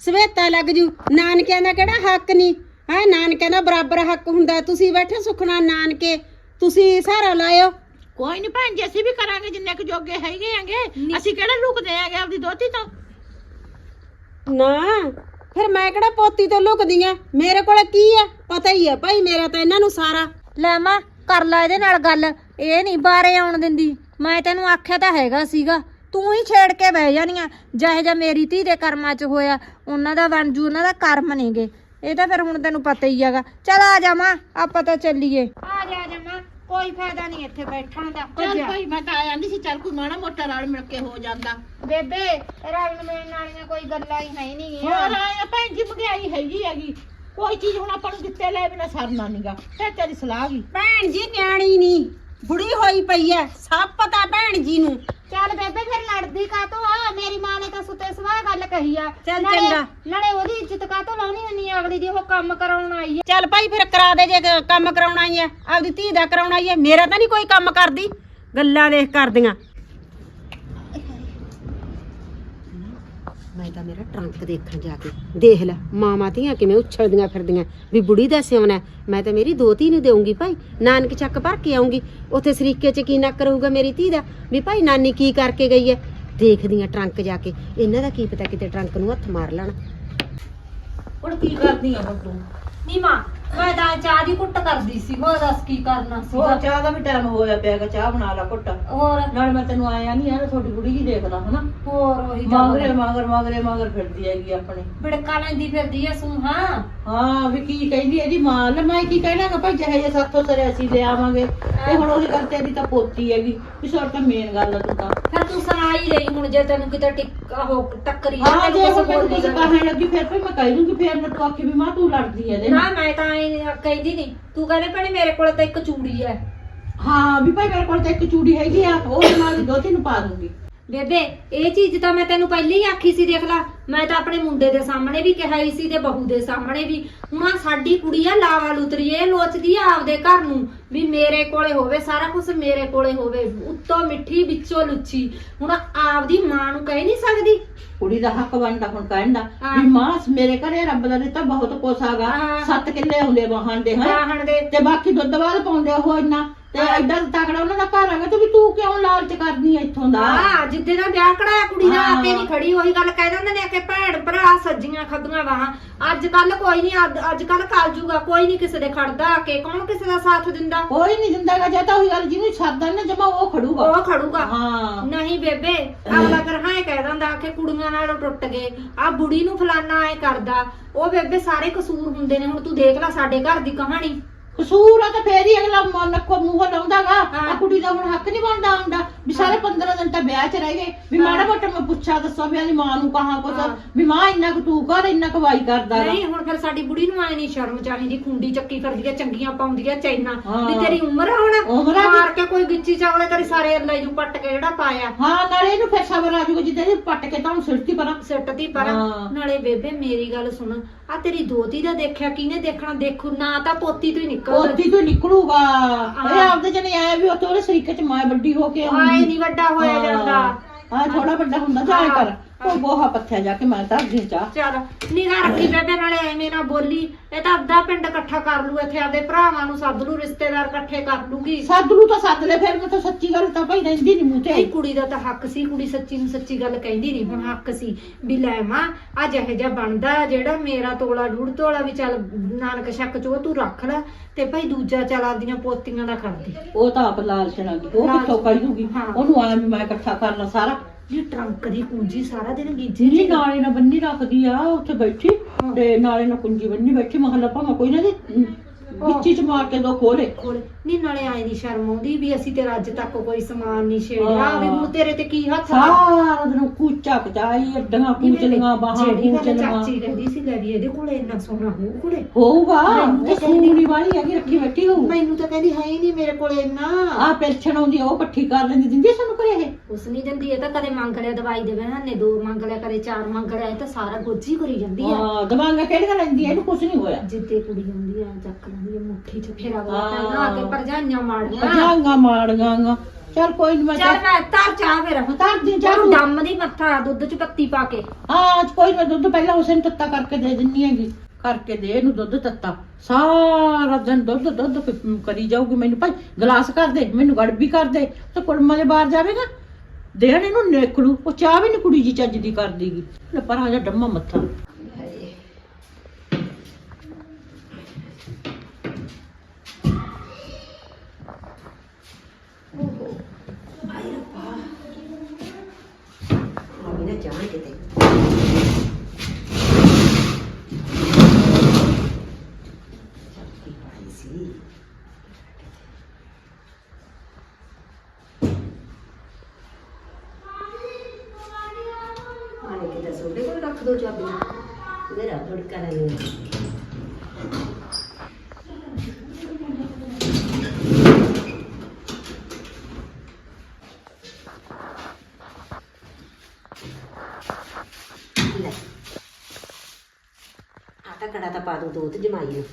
ਸਵੇਤਾ ਲੱਗ ਜੂ। ਨਾਨਕਿਆਂ ਦਾ ਕਿਹੜਾ ਹੱਕ ਨਹੀਂ ਹੈ ਨਾਨਕਿਆਂ ਦਾ ਬਰਾਬਰ ਹੱਕ ਹੁੰਦਾ। ਤੁਸੀਂ ਬੈਠੇ ਸੁਖਣਾ ਨਾਨਕੇ। ਤੁਸੀਂ ਸਹਾਰਾ ਲਾਇਓ। ਕੋਈ ਨਹੀਂ ਭੈਣ ਜੀ ਅਸੀਂ ਵੀ ਕਰਾਂਗੇ ਜਿੰਨੇ ਕੁ ਜੋਗੇ ਹੈਗੇ ਆਂਗੇ ਅਸੀਂ ਕਿਹੜਾ ਲੁਕਦੇ ਆਂਗੇ ਆਪਦੀ ਦੋਤੀ ਤੋਂ? ਨਾ ਫਿਰ ਮੈਂ ਕਿਹੜਾ ਪੋਤੀ ਤੋਂ ਲੁਕਦੀ ਆ? ਮੇਰੇ ਕੋਲ ਕੀ ਆ? ਪਤਾ ਹੀ ਆ ਭਾਈ ਮੇਰਾ ਤਾਂ ਇਹਨਾਂ ਨੂੰ ਸਾਰਾ। ਲੈ ਮਾਂ ਕਰ ਲੈ ਇਹਦੇ ਨਾਲ ਗੱਲ। ਇਹ ਨਹੀਂ ਬਾਰੇ ਆਉਣ ਦਿੰਦੀ। ਮੈਂ ਤੈਨੂੰ ਆਖਿਆ ਤਾਂ ਹੈਗਾ ਸੀਗਾ। ਤੂੰ ਹੀ ਛੇੜ ਕੇ ਬਹਿ ਜਾਨੀਆਂ ਜਿਹੇ ਜਿਹਾ ਮੇਰੀ ਧੀ ਦੇ ਕਰਮਾਂ 'ਚ ਹੋਇਆ ਉਹਨਾਂ ਦਾ ਬਣ ਜੂ ਉਹਨਾਂ ਦਾ ਕਰਮ ਨੇਗੇ। ਇਹ ਤਾਂ ਫਿਰ ਹੁਣ ਤੈਨੂੰ ਪਤਾ ਹੀ ਹੈਗਾ। ਚਲ ਆ ਜਾ ਮਾਂ ਆਪਾਂ ਤਾਂ ਚੱਲੀਏ। ਆ ਜਾ ਆ ਜਾ ਮਾਂ ਕੋਈ ਫਾਇਦਾ ਨਹੀਂ ਇੱਥੇ ਬੈਠਣ ਦਾ। ਚੱਲ ਭਾਈ ਮੈਂ ਤਾਂ ਆ ਜਾਂਦੀ ਸੀ ਚੱਲ ਕੋਈ ਮਾੜਾ ਮੋਟਾ ਰਲ ਮਿਲ ਕੇ ਹੋ ਜਾਂਦਾ। ਬੇਬੇ ਮਿਲਣ ਵਾਲੀਆਂ ਕੋਈ ਗੱਲਾਂ ਹੀ ਹੈ ਨਹੀਂ ਹੋਰ ਆਇਆ ਭੈਣ ਜੀ ਮਹਿੰਗਾਈ ਹੈਗੀ ਹੈਗੀ। ਕੋਈ ਚੀਜ਼ ਹੁਣ ਆਪਾਂ ਨੂੰ ਦਿੱਤੇ ਲੈ ਬਿਨਾ ਸਰਨਾ ਨਹੀਂਗਾ ਤੇ ਤੇਰੀ ਸਲਾਹ ਗਈ ਭੈਣ ਜੀ ਨਿਆਣੀ ਨਹੀਂ ਬੁੜੀ ਹੋਈ ਪਈ ਐ। ਸਭ ਪਤਾ ਭੈਣ ਜੀ ਨੂੰ ਚੱਲ ਬੇਬੇ ਫਿਰ ਲੜਦੀ ਕਾਤੋਂ ਆ ਮੇਰੀ ਮਾਂ ਨੇ ਤਾਂ ਸੁੱਤੇ ਸਵਾਹ ਗੱਲ ਕਹੀ ਆ। ਚੱਲ ਨਾਲੇ- ਚੰਗਾ। ਨਾਲੇ ਉਹਦੀ ਇੱਜ਼ਤ ਕਾਤੋਂ ਲਾਉਣੀ ਹੁੰਨੀ ਆ? ਅਗਲੀ ਦੀ ਉਹ ਕੰਮ ਕਰਾਉਣ ਆਈ ਆ। ਚੱਲ ਭਾਈ ਫਿਰ ਕਰਾ ਦੇ ਜੇ ਕ- ਕੰਮ ਕਰਾਉਣਾ ਹੀ ਐ ਆਪਦੀ ਧੀ ਦਾ ਕਰਾਉਣਾ ਹੀ ਐ ਮੇਰਾ ਤਾਂ ਨਹੀਂ ਕੋਈ ਕੰਮ ਕਰਦੀ। ਗੱਲਾਂ ਦੇਖ ਕਰਦੀਆਂ। ਮੈਂ ਤਾਂ ਮੇਰਾ ਟਰੰਕ ਦੇਖਣ ਜਾ ਕੇ। ਦੇਖ ਲੈ ਮਾਮਾ ਧੀਆਂ ਕਿਵੇਂ ਉਛਲਦੀਆਂ ਫਿਰਦੀਆਂ। ਵੀ ਬੁੜੀ ਦਾ ਸਿਉਣਾ ਹੈ। ਮੈਂ ਤਾਂ ਮੇਰੀ ਦੋਤੀ ਨੂੰ ਦੇਊਂਗੀ ਭਾਈ। ਨਾਨਕ ਚੱਕ ਭਰ ਕੇ ਆਉਂਗੀ ਉੱਥੇ ਸਰੀਕੇ 'ਚ ਕੀ ਨੱਕ ਰਹੂਗਾ ਮੇਰੀ ਧੀ ਦਾ? ਵੀ ਭਾਈ ਨਾਨੀ ਕੀ ਕਰਕੇ ਗਈ ਹੈ? ਦੇਖਦੀਆਂ ਟਰੰਕ ਜਾ ਕੇ। ਇਹਨਾਂ ਦਾ ਕੀ ਪਤਾ ਕਿਤੇ ਟਰੰਕ ਨੂੰ ਹੱਥ ਮਾਰ ਲੈਣ। ਹੁਣ ਕੀ ਕਰਦੀ ਆ ਹੁਣ ਤੂੰ? ਨੀ ਮਾਂ ਮੈਂ ਤਾਂ ਚਾਹ ਦੀ ਕੁੱਟ ਕਰਦੀ ਸੀ। ਮੈਂ ਦੱਸ ਕੀ ਕਰਨਾ ਹੋਰ ਚਾਹ ਦਾ ਵੀ ਟਾਈਮ ਹੋਇਆ ਪਿਆਗਾ ਚਾਹ ਬਣਾ ਲਾ ਘੁੱਟ। ਹੋਰ? ਨਾਲ ਮੈਂ ਤੈਨੂੰ ਆਇਆ ਨਹੀਂ ਯਾਰ ਤੁਹਾਡੀ ਬੁੜੀ ਜੀ ਦੇਖਦਾ ਹਨਾ? ਹੋਰ ਉਹੀ ਮਗਰੇ ਮਗਰ ਮਗਰੇ ਮਗਰ ਫਿਰਦੀ ਹੈਗੀ ਆਪਣੇ। ਬਿੜਕਾ ਲੈਂਦੀ ਫਿਰਦੀ ਐ ਸੂ ਹਾਂ? ਹਾਂ ਵੀ ਕੀ ਕਹਿੰਦੀ ਇਹਦੀ ਮਾਂ ਲੈ ਮੈਂ ਕੀ ਕਹਿਣਾਗਾ ਭਾਈ ਜਿਹੇ ਜੇ ਸਾਥੋਂ ਸਰੇ ਅਸੀਂ ਲੈ ਆਵਾਂਗੇ। ਤੇ ਹੁਣ ਉਹੀ ਗੱਲ ਤੇਰੀ ਤਾਂ ਪੋਤੀ ਹੈਗੀ। ਵੀ ਸੋਰ ਤਾਂ ਮੇਨ ਗੱਲ ਆ ਤੂੰ ਤਾਂ। ਫਿਰ ਤੂੰ ਸੁਣਾਈ ਰਹੀ ਹੁਣ ਜੇ ਤੈਨੂੰ ਕਿਤੇ ਟਿੱਕਾ ਹੋ ਟੱਕਰੀ ਹਾਂ ਜੇ ਉਹ ਬੋਲੀ ਕੁਝ। ਕਹਿਣ ਲੱਗੀ ਫਿਰ ਭਾਈ ਮੈਂ ਕਹਿ ਦੂੰਗੀ ਫਿਰ ਮੈਂ ਤੂੰ ਆਖੀ ਵੀ ਮਾਂ ਤੂੰ ਲੜਦੀ ਇਹਦੇ ਨਾ ਨਾਲ ਮੈਂ ਤਾਂ ਐਂ ਕਹਿੰਦੀ ਨਹੀਂ ਤੂੰ ਕਹਿੰਦੇ ਭੈਣੇ ਮੇਰੇ ਕੋਲ ਤਾਂ ਇੱਕ ਚੂੜੀ ਐ ਹਾਂ ਵੀ ਭਾਈ ਮੇਰੇ ਕੋਲ ਤਾਂ ਇੱਕ ਚੂੜੀ ਹੈਗੀ ਆ ਉਹ ਨਾਲ ਦੀ ਦੋਤੀ ਨੂੰ ਪਾ ਦੂੰਗੀ ਬੇਬੇ ਇਹ ਚੀਜ਼ ਤਾਂ ਮੈਂ ਤੈਨੂੰ ਪਹਿਲਾਂ ਹੀ ਆਖੀ ਸੀ ਦੇਖ ਲੈ। ਮੈਂ ਤਾਂ ਆਪਣੇ ਮੁੰਡੇ ਦੇ ਸਾਹਮਣੇ ਵੀ ਕਿਹਾ ਹੀ ਸੀ ਤੇ ਬਹੂ ਦੇ ਸਾਹਮਣੇ ਵੀ। ਹੁਣ ਆਹ ਸਾਡੀ ਕੁੜੀ ਆ ਲਾਵਾ ਲੁਤਰੀ ਇਹ ਲੋਚਦੀ ਆ ਆਪਦੇ ਘਰ ਨੂੰ ਵੀ ਮੇਰੇ ਕੋਲੇ ਹੋਵੇ ਸਾਰਾ ਕੁਝ ਮੇਰੇ ਕੋਲੇ ਹੋਵੇ ਉੱਤੋਂ ਮਿੱਠੀ ਵਿੱਚੋਂ ਲੁੱਚੀ। ਹੁਣ ਆਪਦੀ ਮਾਂ ਨੂੰ ਕਹਿ ਨਹੀਂ ਸਕਦੀ। ਕੁੜੀ ਦਾ ਹੱਕ ਬਣਦਾ ਹੁਣ ਕਹਿਣ ਦਾ। ਹਾਂ। ਵੀ ਮਾਂ ਮੇਰੇ ਘਰੇ ਰੱਬ ਦਾ ਦਿੱਤਾ ਬਹੁਤ ਕੁਛ ਹੈਗਾ। ਹਾਂ। ਸੱਤ ਕਿੱਲੇ ਹੁੰਦੇ ਵਾਹਣ ਦੇ ਹਾਂ? ਦੇ। ਤੇ ਬਾਕੀ ਦੁੱਧ ਬਾਅਦ ਪਾਉਂਦੇ ਉਹ ਇੰਨਾ। ਤੇ ਐਡਾ ਤਕੜਾ ਉਹਨਾਂ ਦਾ ਘਰ ਹੈਗਾ ਤੇ ਵੀ ਤੂੰ ਕਿਉਂ ਲਾਲਚ ਕਰਦੀ ਐ ਇੱਥੋਂ ਦਾ? ਹਾਂ ਜਿੱਦੇ ਦਾ ਵਿਆਹ ਕਢਾਇਆ ਕੁੜੀ ਦਾ ਹਾਂ। ਆਪੇ ਨਹੀਂ ਖੜੀ ਉਹੀ ਗੱਲ ਕਹਿ ਦਿੰਦੇ ਨੇ ਕਿ ਭੈਣ ਭਰਾ ਸੱਜੀਆਂ ਖੱਬੀਆਂ ਵਾਹਾਂ ਅੱਜ ਕੱਲ ਕੋਈ ਨਹੀਂ ਅੱਜ ਕੱਲ ਕੱਲ ਜੂਗਾ ਕੋਈ ਨਹੀਂ ਕਿਸੇ ਦੇ ਖੜਦਾ ਆ ਕੇ ਕੌਣ ਕਿਸੇ ਦਾ ਸਾਥ ਦਿੰਦਾ? ਕੋਈ ਨਹੀਂ ਦਿੰਦਾਗਾ ਜੇ ਤਾਂ ਉਹੀ ਗੱਲ ਜਿਹਨੂੰ ਸਰਦਾ ਨਾ ਜਮਾ ਉਹ ਖੜੂਗਾ। ਉਹ ਖੜੂਗਾ। ਹਾਂ। ਨਹੀਂ ਬੇਬੇ ਅਗਲਾ ਫਿਰ ਹਾਂ ਇਹ ਕਹਿ ਦਿੰਦਾ ਕਿ ਕੁੜੀਆਂ ਨਾਲ ਟੁੱਟ ਗਏ ਆ ਬੁੜੀ ਨੂੰ ਫਲਾਨਾ ਐ ਕਰਦਾ। ਉਹ ਬੇਬੇ ਸਾਰੇ ਕਸੂਰ ਹੁੰਦੇ ਨੇ ਹੁਣ ਤੂੰ ਦੇਖ ਲੈ ਸਾਡੇ ਘਰ ਦੀ ਕਹਾਣੀ। ਕਸੂਰ ਆ ਤਾਂ ਫੇਰ ਹੀ ਅਗਲਾ ਮ- ਨੱਕੋ ਮੂੰਹ ਲਾਉਂਦਾਗਾ। ਆ ਕੁੜੀ ਦਾ ਹੁਣ ਹੱਕ ਨਹੀਂ ਬਣਦਾ ਹੁੰਦਾ ਵੀ ਸਾਰੇ 15 ਦਿਨ ਤਾਂ ਵਿਆਹ ਚ ਰਹਿ ਗਏ। ਵੀ। ਮਾੜਾ ਮੋਟਾ ਮੈਂ ਪੁੱਛਾ ਦੱਸਾਂ ਵੀ ਆਦੀ ਮਾਂ ਨੂੰ ਕਹਾ ਕੁਛ। ਵੀ ਮਾਂ ਇੰਨਾ ਕੁ ਤੂੰ ਕਰ ਇੰਨਾ ਕੁ ਵਾਈ ਕਰਦਾ ਗਾ। ਨਹੀਂ ਹੁਣ ਫਿਰ ਸਾਡੀ ਬੁੜੀ ਨੂੰ ਆਏ ਨਹੀਂ ਸ਼ਰਮ ਚਾਹੀਦੀ। ਖੁੰਡੀ ਚੱਕੀ ਕਰਦੀ ਆ ਚੰਗੀਆਂ ਪਾਉਂਦੀ ਆ ਚੈਨਾ ਹਾਂ। ਵੀ ਤੇਰੀ ਉਮਰ ਆ ਹੁਣ। ਉਮਰ ਆ ਮਾਰ ਕੇ ਕੋਈ ਗਿੱਚੀ ਚਾਵਲੇ ਤੇਰੀ ਸਾਰੇ ਅੱਲਾ ਨੂੰ ਪੱਟ ਕੇ ਜਿਹੜਾ ਪਾਇਆ। ਹਾਂ ਨਾਲੇ ਇਹਨੂੰ ਫਿਰ ਸਬਰ ਆ ਜੂਗਾ ਜਿੱਦਾਂ ਇਹ ਪੱਟ ਕੇ ਤਾਂ ਸਿਰਤੀ ਪਰਾਂ। ਸਿੱਟਦੀ ਪਰ। ਹਾਂ। ਨਾਲੇ ਬੇਬੇ ਮੇਰੀ ਗੱਲ ਸੁਣ। ਆ ਤੇਰੀ ਦੋਤੀ ਦਾ ਦੇਖਿਆ ਕਿਹਨੇ ਦੇਖਣਾ? ਦੇਖੂ ਨਾ ਤਾਂ ਪੋਤੀ ਤੋਂ ਹੀ ਨਿਕਲਦਾ ਪੋਤੀ ਤੋਂ ਨਿਕਲੂਗਾ। ਇਹ ਆਪਦੇ ਜਣੇ ਆਇਆ ਵੀ ਉਹ ਤੋਰੇ ਸਰੀਕੇ ਚ ਮਾਂ ਵੱਡੀ ਹੋ ਕੇ ਆਏ ਨਹੀਂ ਵੱਡਾ ਹੋਇਆ ਜਾਂਦਾ। ਹਾਂ ਥੋੜਾ ਵੱਡਾ ਹੁੰਦਾ ਜਾਏ ਕਰ। ਉਹ ਗੋਹਾ ਪੱਥਿਆ ਜਾ ਕੇ ਮੈਂ ਤਾਂ ਅੱਗੇ ਚਾਹ। ਚਲ ਨਿਗਾਹ ਰੱਖੀ ਬੇਬੇ ਨਾਲੇ ਐਵੇਂ ਨਾ ਬੋਲੀ। ਇਹ ਤਾਂ ਅੱਧਾ ਪਿੰਡ ਇਕੱਠਾ ਕਰ ਲੂ ਇੱਥੇ ਆਪਦੇ ਭਰਾਵਾਂ ਨੂੰ ਸੱਦ ਲੂ ਰਿਸ਼ਤੇਦਾਰ ਇਕੱਠੇ ਕਰ ਲੂਗੀ। ਸੱਦ ਨੂੰ ਤਾਂ ਸੱਦ ਲੈ ਫਿਰ ਮੈਂ ਤਾਂ ਸੱਚੀ ਗੱਲ ਤਾਂ ਭਾਈ ਰਹਿੰਦੀ ਨਹੀਂ ਮੂੰਹ ਇਹ ਤੇ ਕੁੜੀ ਦਾ ਤਾਂ ਹੱਕ ਸੀ ਕੁੜੀ ਸੱਚੀ ਨੂੰ ਸੱਚੀ ਗੱਲ ਕਹਿੰਦੀ ਨਹੀਂ ਹੁਣ ਹੱਕ ਸੀ ਵੀ ਲੈ ਮਾਂ ਆ ਜਿਹੇ ਜਿਹਾ ਬਣਦਾ ਜਿਹੜਾ ਮੇਰਾ ਤੋਲਾ ਡੂੜ ਤੋਲਾ ਵੀ ਚੱਲ ਨਾਨਕ ਸ਼ੱਕ ਚ ਉਹ ਤੂੰ ਰੱਖ ਲੈ ਤੇ ਭਾਈ ਦੂਜਾ ਚੱਲ ਆਪਦੀਆਂ ਪੋਤੀਆਂ ਦਾ। ਕਰਦੀ ਉਹ ਤਾਂ ਆਪ ਲਾਲਚਣ ਆ ਗਈ ਉਹ ਲਾਲਚ। ਕਿੱਥੋਂ ਕਰੂਗੀ ਹਾਂ। ਉਹਨੂੰ ਆਇਆ ਵੀ ਮੈਂ ਇਕੱਠਾ ਕਰਨਾ ਸਾਰਾ। ਜੀ ਟਰੰਕ ਦੀ ਕੁੰਜੀ ਸਾਰਾ ਦਿਨ ਗੀਜੇ ਜਿਹੜੀ ਨਾਲੇ ਨਾਲ ਬੰਨੀ ਰੱਖਦੀ ਆ ਉੱਥੇ ਬੈਠੀ। ਤੇ ਨਾਲੇ ਨਾਲ ਕੁੰਜੀ ਬੰਨੀ ਬੈਠੀ। ਮਹੱਲਾ ਭਾਵੇਂ ਕੋਈ ਨਾ ਦੀ ਵਿੱਚੀ ਚ ਮਾਰ ਕੇ ਦੋ ਖੋਲੇ ਕੋਲ ਨਹੀਂ ਨਾਲੇ ਆਈ ਨਹੀਂ ਸ਼ਰਮ ਆਉਂਦੀ ਵੀ ਅਸੀਂ ਤੇਰਾ ਅੱਜ ਤੱਕ ਕੋਈ ਸਮਾਨ ਨਹੀਂ ਛੇੜਿਆ। ਵੀ ਹੁਣ ਤੇਰੇ ਤੇ ਕੀ ਹੱਥ ਆ? ਸਾਰਾ ਦਿਨ ਕੂਚਾ ਕਚਾਈ ਅੱਡੀਆਂ ਪੂਚਲੀਆਂ ਬਾਹਾਂ ਜਿਹੜੀ ਗੱਲ ਚਾਚੀ ਕਹਿੰਦੀ ਸੀ ਲੈ ਵੀ ਇਹਦੇ ਕੋਲੇ ਇੰਨਾ ਸੋਹਣਾ ਹੋਊ ਕੁੜੇ ਹੋਊਗਾ ਤਾਂ ਸੂਣੀ ਵਾਲੀ ਹੈਗੀ ਰੱਖੀ ਬੈਠੀ ਹੋਊ। ਮੈਨੂੰ ਤਾਂ ਕਹਿੰਦੀ ਹੈ ਹੀ ਨਹੀਂ ਮੇਰੇ ਕੋਲੇ ਇੰਨਾ। ਆ ਪੈਨਸ਼ਨ ਆਉਂਦੀ ਆ, ਉਹ ਇਕੱਠੀ ਕਰ ਲੈਂਦੀ ਦਿੰਦੀ ਆ ਸਾਨੂੰ ਕਰੇ ਇਹ? ਉਸ ਨਹੀਂ ਦਿੰਦੀ ਇਹ ਤਾਂ ਕਦੇ ਮੰਗ ਲਿਆ ਦਵਾਈ ਦੇ ਬਹਾਨੇ ਦੋ ਮੰਗ ਲਿਆ ਕਰੇ ਚਾਰ ਮੰਗ ਲਿਆ ਇਹ ਤਾਂ ਸਾਰਾ ਗੋਜੀ ਕਰੀ ਜਾਂਦੀ ਆ। ਹਾਂ ਦਵਾਂਗਾ ਕਿਹੜੀਆਂ ਲੈਂਦੀ ਆ ਇਹਨੂੰ ਕੁਝ ਨਹੀਂ ਹੋਇਆ। ਜਿੱਤੇ ਕੁੜੀ ਹੁੰਦੀ ਆ ਚੱਕ ਲੈਂਦੀ ਆ ਮੁੱਠੀ ਚ ਫੇਰਾ। ਵਾਲਾ ਨਾ ਕੇ ਪਰਜਾਈਆਂ ਮਾੜੀਆਂ। ਪਜਾਂਗਾ ਮਾੜਗਾਂਗਾ ਚੱਲ ਕੋਈ ਨਹੀਂ ਮੈਂ ਚੱਲ ਮੈਂ ਤਾਰ ਚਾਹ ਫਿਰ। ਉਤਾਰ ਦੀ ਚਾਹ ਚਾਹ। ਡੰਮ ਦੀ ਮੱਥਾ ਦੁੱਧ ਚ ਪੱਤੀ ਪਾ ਕੇ। ਹਾਂ ਅੱਜ ਕੋਈ ਨਾ ਦੁੱਧ ਪਹਿਲਾਂ ਉਸੇ ਨੂੰ ਤੱਤਾ ਕਰਕੇ ਦੇ ਦਿੰਨੀ ਹੈਗੀ। ਕਰਕੇ ਦੇ ਇਹਨੂੰ ਦੁੱਧ ਤੱਤਾ। ਸਾਰਾ ਦਿਨ ਦੁੱਧ ਦੁੱਧ ਕਰੀ ਜਾਊਗੀ ਮੈਨੂੰ। ਭਾਈ ਗਲਾਸ ਕਰ ਦੇ ਮੈਨੂੰ ਗੜਬੀ ਕਰ ਦੇ। ਤੇ ਕੁੜਮਾਂ ਦੇ ਬਾਹਰ ਜਾਵੇਗਾ? ਦੇਣ ਇਹਨੂੰ ਨੇਕੜੂ। ਉਹ ਚਾਹ ਵੀ ਨੀ ਕੁੜੀ ਜੀ ਚੱਜ ਦੀ ਕਰ ਦੇਗੀ ਲੈ ਪਰ ਆ ਜਾ ਡੰਮਾ ਮੱਥਾ ਮੰਮੀ ਨੇ ਜਾਣ ਕਿਤੇ ਚੱਕੀ ਪਾਈ ਸੀ ਆਣੇ ਕਿਤੇ ਸੋਡੇ ਕੋਲ ਰੱਖ ਦੋ ਚਾਬੀ ਮੇਰਾ ਥੋੜਕਾ ਲੈ ਆਟਾ ਕੜਾ ਤਾਂ ਪਾ ਦੂੰ ਦੁੱਧ ਜਮਾਈ ਨੂੰ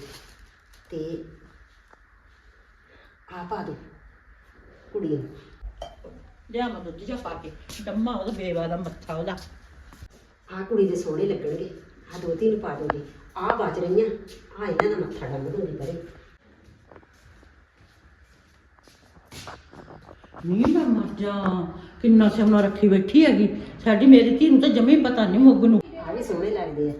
ਤੇ ਆ ਪਾ ਦੂੰ ਕੁੜੀ ਨੂੰ। ਲਿਆ ਮੈਂ ਦੁੱਧ ਜਾ ਪਾ ਕੇ। ਡੰਮਾ ਉਹਦਾ ਬੇਵਾ ਦਾ ਮੱਥਾ ਉਹਦਾ। ਆ ਕੁੜੀ ਦੇ ਸੋਹਣੇ ਲੱਗਣਗੇ ਆ ਦੋ ਤਿੰਨ ਪਾ ਦੂੰਗੀ ਆ ਬਚ ਰਹੀਆਂ ਆ ਇਹਨਾਂ ਦਾ ਮੱਥਾ ਡੰਮ ਦੂੰਗੀ ਪਰੇ। ਨਹੀਂ ਮੈਂ ਮਰ ਜਾ ਕਿੰਨਾ ਸਿਆਣਾ ਰੱਖੀ ਬੈਠੀ ਹੈਗੀ। ਸਾਡੀ ਮੇਰੀ ਧੀ ਨੂੰ ਤਾਂ ਜਮੇ ਪਤਾ ਨਹੀਂ ਮੁੱਗ ਨੂੰ। ਆ ਵੀ ਸੋਹਣੇ ਲੱਗਦੇ ਆ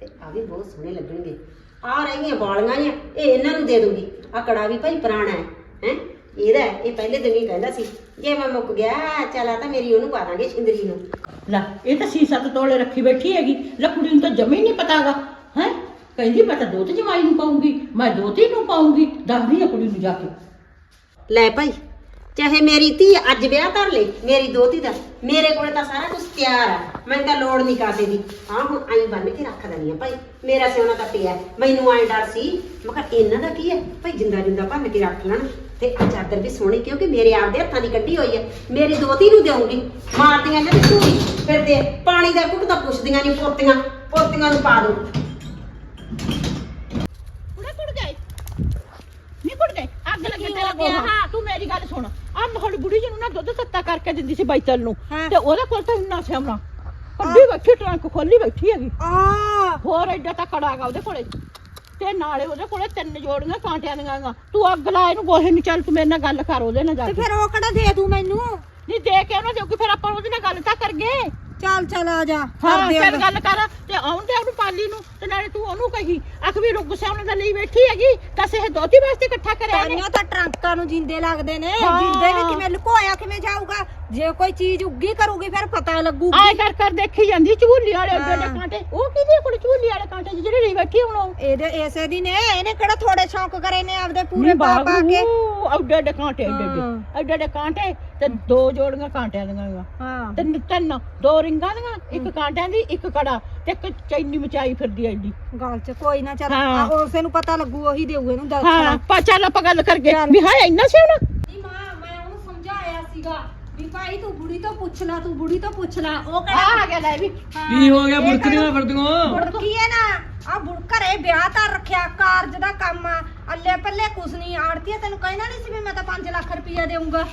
ਤੇ ਆ ਵੀ ਬਹੁਤ ਸੋਹਣੇ ਲੱਗਣਗੇ। ਆ ਰਹੀਆਂ ਬਾਲੀਆਂ ਆ ਇਹ ਇਹਨਾਂ ਨੂੰ ਦੇ ਦੂੰਗੀ। ਆ ਕੜਾ ਵੀ ਭਾਈ ਪੁਰਾਣਾ ਹੈ ਹੈ? ਇਹਦਾ ਹੈ, ਇਹ ਪਹਿਲੇ ਦਿਨ ਹੀ ਕਹਿੰਦਾ ਸੀ। ਜੇ ਮੈਂ ਮੁੱਕ ਗਿਆ ਚਲਾ ਤਾਂ ਮੇਰੀ ਉਹਨੂੰ ਪਾ ਦਾਂਗੇ ਛਿੰਦਰੀ ਨੂੰ। ਲੈ ਇਹ ਤਾਂ ਸੀ ਸੱਤ ਤੋਲੇ ਰੱਖੀ ਬੈਠੀ ਹੈਗੀ। ਲੈ ਕੁੜੀ ਨੂੰ ਤਾਂ ਜਮੇ ਹੀ ਨਹੀਂ ਪਤਾਗਾ ਹੈ? ਕਹਿੰਦੀ ਮੈਂ ਤਾਂ ਦੋਤੀ ਜਮਾਈ ਨੂੰ ਪਾਉਂਗੀ ਮੈਂ ਦੋਤੀ ਨੂੰ ਪਾਉਂਗੀ ਦੱਸਦੀ ਆ ਕੁੜੀ ਨੂੰ ਜਾ ਕੇ। ਲੈ ਭਾਈ ਚਾਹੇ ਮੇਰੀ ਧੀ ਅੱਜ ਵਿਆਹ ਕਰ ਲੈ ਮੇਰੀ ਦੋਤੀ ਦਾ ਮੇਰੇ ਕੋਲੇ ਤਾਂ ਸਾਰਾ ਕੁਝ ਤਿਆਰ ਆ। ਮੈਨੂੰ ਤਾਂ ਲੋੜ ਨਹੀਂ ਕਾਸੇ ਦੀ। ਹਾਂ ਹੁਣ ਆਈ ਬੰਨ ਕੇ ਰੱਖ ਦਨੀ ਆ। ਭਾਈ ਮੇਰਾ ਸਿਉਣਾ ਤਾਂ ਪਿਆ। ਮੈਨੂੰ ਆਏ ਡਰ ਸੀ। ਮੈਂ ਕਿਹਾ ਇਹਨਾਂ ਦਾ ਕੀ ਹੈ ਭਾਈ ਜਿੰਦਾ ਜਿੰਦਾ ਭੰਨ ਕੇ ਰੱਖ ਲੈਣ। ਤੇ ਆ ਚਾਦਰ ਵੀ ਸੋਹਣੀ ਕਿਉਂਕਿ ਮੇਰੇ ਆਪਦੇ ਹੱਥਾਂ ਦੀ ਕੱਢੀ ਹੋਈ ਹੈ ਮੇਰੀ ਦੋਤੀ ਨੂੰ ਦੇਵਾਂਗੀ ਮਾਰਦੀਆਂ ਇਹਨਾਂ ਦੀ ਧੂੜੀ ਫਿਰ ਦੇ ਪਾਣੀ ਦਾ ਘੁੱਟ ਤਾਂ ਪੁੱਛਦੀਆਂ ਨਹੀਂ ਪੋਤੀਆਂ। ਪੋਤੀਆਂ ਨੂੰ ਪਾ ਦੋ। ਕੁੜੇ ਕੁੜ ਗਏ? ਨਹੀਂ ਕੁੜ ਗਏ? ਅੱਗ ਲੱਗੇ ਤੇਰਾ ਗੋਹਾ। ਤੂੰ ਮੇਰੀ ਗੱਲ ਸੁਣ। ਆ ਮਹੜ ਬੁੜੀ ਜੀ ਨੂੰ ਨਾ ਦੁੱਧ ਤੱਤਾ ਕਰਕੇ ਦਿੰਦੀ ਸੀ ਬਾਈਤਲ ਨੂੰ। ਤੇ ਉਹਦੇ ਕੋਲ ਤਾਂ ਇੰਨਾ ਸਿਆਮਣਾ ਅੱਡੀ ਬੈਠੀ ਟਰੰਕ ਖੋਲੀ ਬੈਠੀ ਹੈਗੀ। ਆ। ਹੋਰ ਐਡਾ ਤਾਂ ਖੜਾ ਹੈਗਾ ਉਹਦੇ ਕੋਲੇ। ਤੇ ਨਾਲੇ ਉਹਦੇ ਕੋਲੇ ਤਿੰਨ ਜੋੜੀਆਂ ਕਾਂਟਿਆਂ ਦੀਆਂ ਗਾ। ਤੂੰ ਅੱਗ ਲਾ ਇਹਨੂੰ ਗੋਹੇ ਨੂੰ ਚੱਲ ਤੂੰ ਮੇਰੇ ਨਾਲ ਗੱਲ ਕਰ ਉਹਦੇ ਨਾਲ ਜਾ ਤੇ ਕੇ। ਫਿਰ ਉਹ ਕਿਹੜਾ ਦੇ ਦੂੰ ਮੈਨੂੰ? ਨਹੀਂ ਦੇ ਕੇ ਉਹਨੂੰ ਦੇਊਗੀ ਫਿਰ ਆਪਾਂ ਉਹਦੇ ਨਾਲ ਗੱਲ ਤਾਂ ਕਰਗੇ। ਚੱਲ ਚੱਲ ਆ ਜਾ। ਹਾਂ ਫਿਰ ਗੱਲ ਕਰ। ਤੇ ਆਉਂਦੇ ਉਹਨੂੰ ਪਾਲੀ ਨੂੰ ਤੇ ਨਾਲੇ ਤੂੰ ਉਹਨੂੰ ਕਹੀ ਅਖ ਵੀ ਰੁੱਗ ਸਿਆਉਣ ਦਾ ਲਈ ਬੈਠੀ ਹੈਗੀ। ਇਹ ਦੋਤੀ ਵਾਸਤੇ ਇਕੱਠਾ ਕਰਿਆ ਨੇ ਤਾਨੀਆਂ ਤਾਂ ਟਰੰਕਾਂ ਨੂੰ ਜਿੰਦੇ ਲੱਗਦੇ ਨੇ। ਹਾਂ। ਜਿੰਦੇ ਵੀ ਕਿਵੇਂ ਲੁਕੋਇਆ ਕਿਵੇਂ ਜਾਊਗਾ। ਜੇ ਕੋਈ ਚੀਜ਼ ਉੱਗੀ ਕਰੂਗੀ ਫਿਰ ਪਤਾ ਲੱਗੂਗੀ। ਆਏ ਕਰ ਕਰ ਦੇਖੀ ਜਾਂਦੀ ਚੂਲੀ ਵਾਲੇ ਅੱਡੇ ਹਾਂ। ਅੱਡੇ ਕਾਂਟੇ। ਉਹ ਕਿਹਦੀ ਕੁੜੀ ਚੂਲੀ ਵਾਲੇ ਕਾਂਟੇ 'ਚ? ਜਿਹੜੀ ਰਹੀ ਬੈਠੀ ਹੁਣ ਉਹ। ਇਹਦੇ ਇਸੇ ਦੀ ਨੇ ਇਹਨੇ ਕਿਹੜਾ ਥੋੜੇ ਸ਼ੌਂਕ ਕਰੇ ਨੇ ਆਪਦੇ ਪੂਰੇ ਪਾ ਪਾ ਕੇ। ਅੱਡੇ ਅੱਡੇ ਕਾਂਟੇ ਅੱਡੇ ਅੱਡੇ ਹਾਂ। ਅੱਡੇ ਅੱਡੇ ਕਾਂਟੇ ਤੇ ਦੋ ਜੋੜੀਆਂ ਕਾਂਟਿਆਂ ਦੀਆਂ। ਹਾਂ। ਤੇ ਤਿੰਨ ਦੋ ਰਿੰਗਾਂ ਦੀਆਂ ਇੱਕ ਕਾਂਟਿਆਂ ਦੀ ਇੱਕ ਕੜਾ। ਤੇ ਇੱਕ ਚੈਨੀ ਮਚਾਈ ਫਿਰਦੀ ਐਡੀ। ਗੱਲ ਚ ਕੋਈ ਨਾ ਚੱਲ ਹਾਂ। ਆ, ਉਸੇ ਨੂੰ ਪਤਾ ਲੱਗੂ ਉਹੀ ਦੇਊ ਇਹਨੂੰ ਦੱਸ ਹਾਂ ਪਾ ਚੱਲ ਆਪਾਂ ਗੱਲ ਕਰਕੇ। ਚੱਲ। ਵੀ ਹਾਂ ਇੰਨਾ ਸਿਉਣਾ ਨਹੀਂ ਮਾਂ ਮੈਂ ਉਹਨੂੰ ਸਮਝਾਇਆ ਸੀਗਾ। ਭਾਈ ਤੂੰ ਬੁੜੀ ਤੋਂ ਪੁੱਛ ਲੈ ਤੂੰ ਬੁੜੀ ਤੋਂ ਪੁੱਛ ਲੈ। ਉਹ ਆ ਆ ਗਿਆ ਲੈ ਵੀ। ਕੀ ਹੋ ਗਿਆ ਬੁਰਕੀਆਂ ਫਿਰਦੀਆਂ? ਬੁੜਕੀ ਹੈ ਨਾ ਆ ਬੁੜ ਘਰੇ ਵਿਆਹ ਤਾਂ ਰੱਖਿਆ ਕਾਰਜ ਦਾ ਕੰਮ ਆ ਅੱਲੇ ਪੱਲੇ ਕੁਛ ਨਹੀਂ ਆੜਤੀ ਤੈਨੂੰ ਕਹਿਣਾ ਨਹੀਂ ਸੀ ਵੀ ਮੈਂ ਤਾਂ 5 ਲੱਖ ਰੁਪਇਆ ਦੇਊਂਗਾ।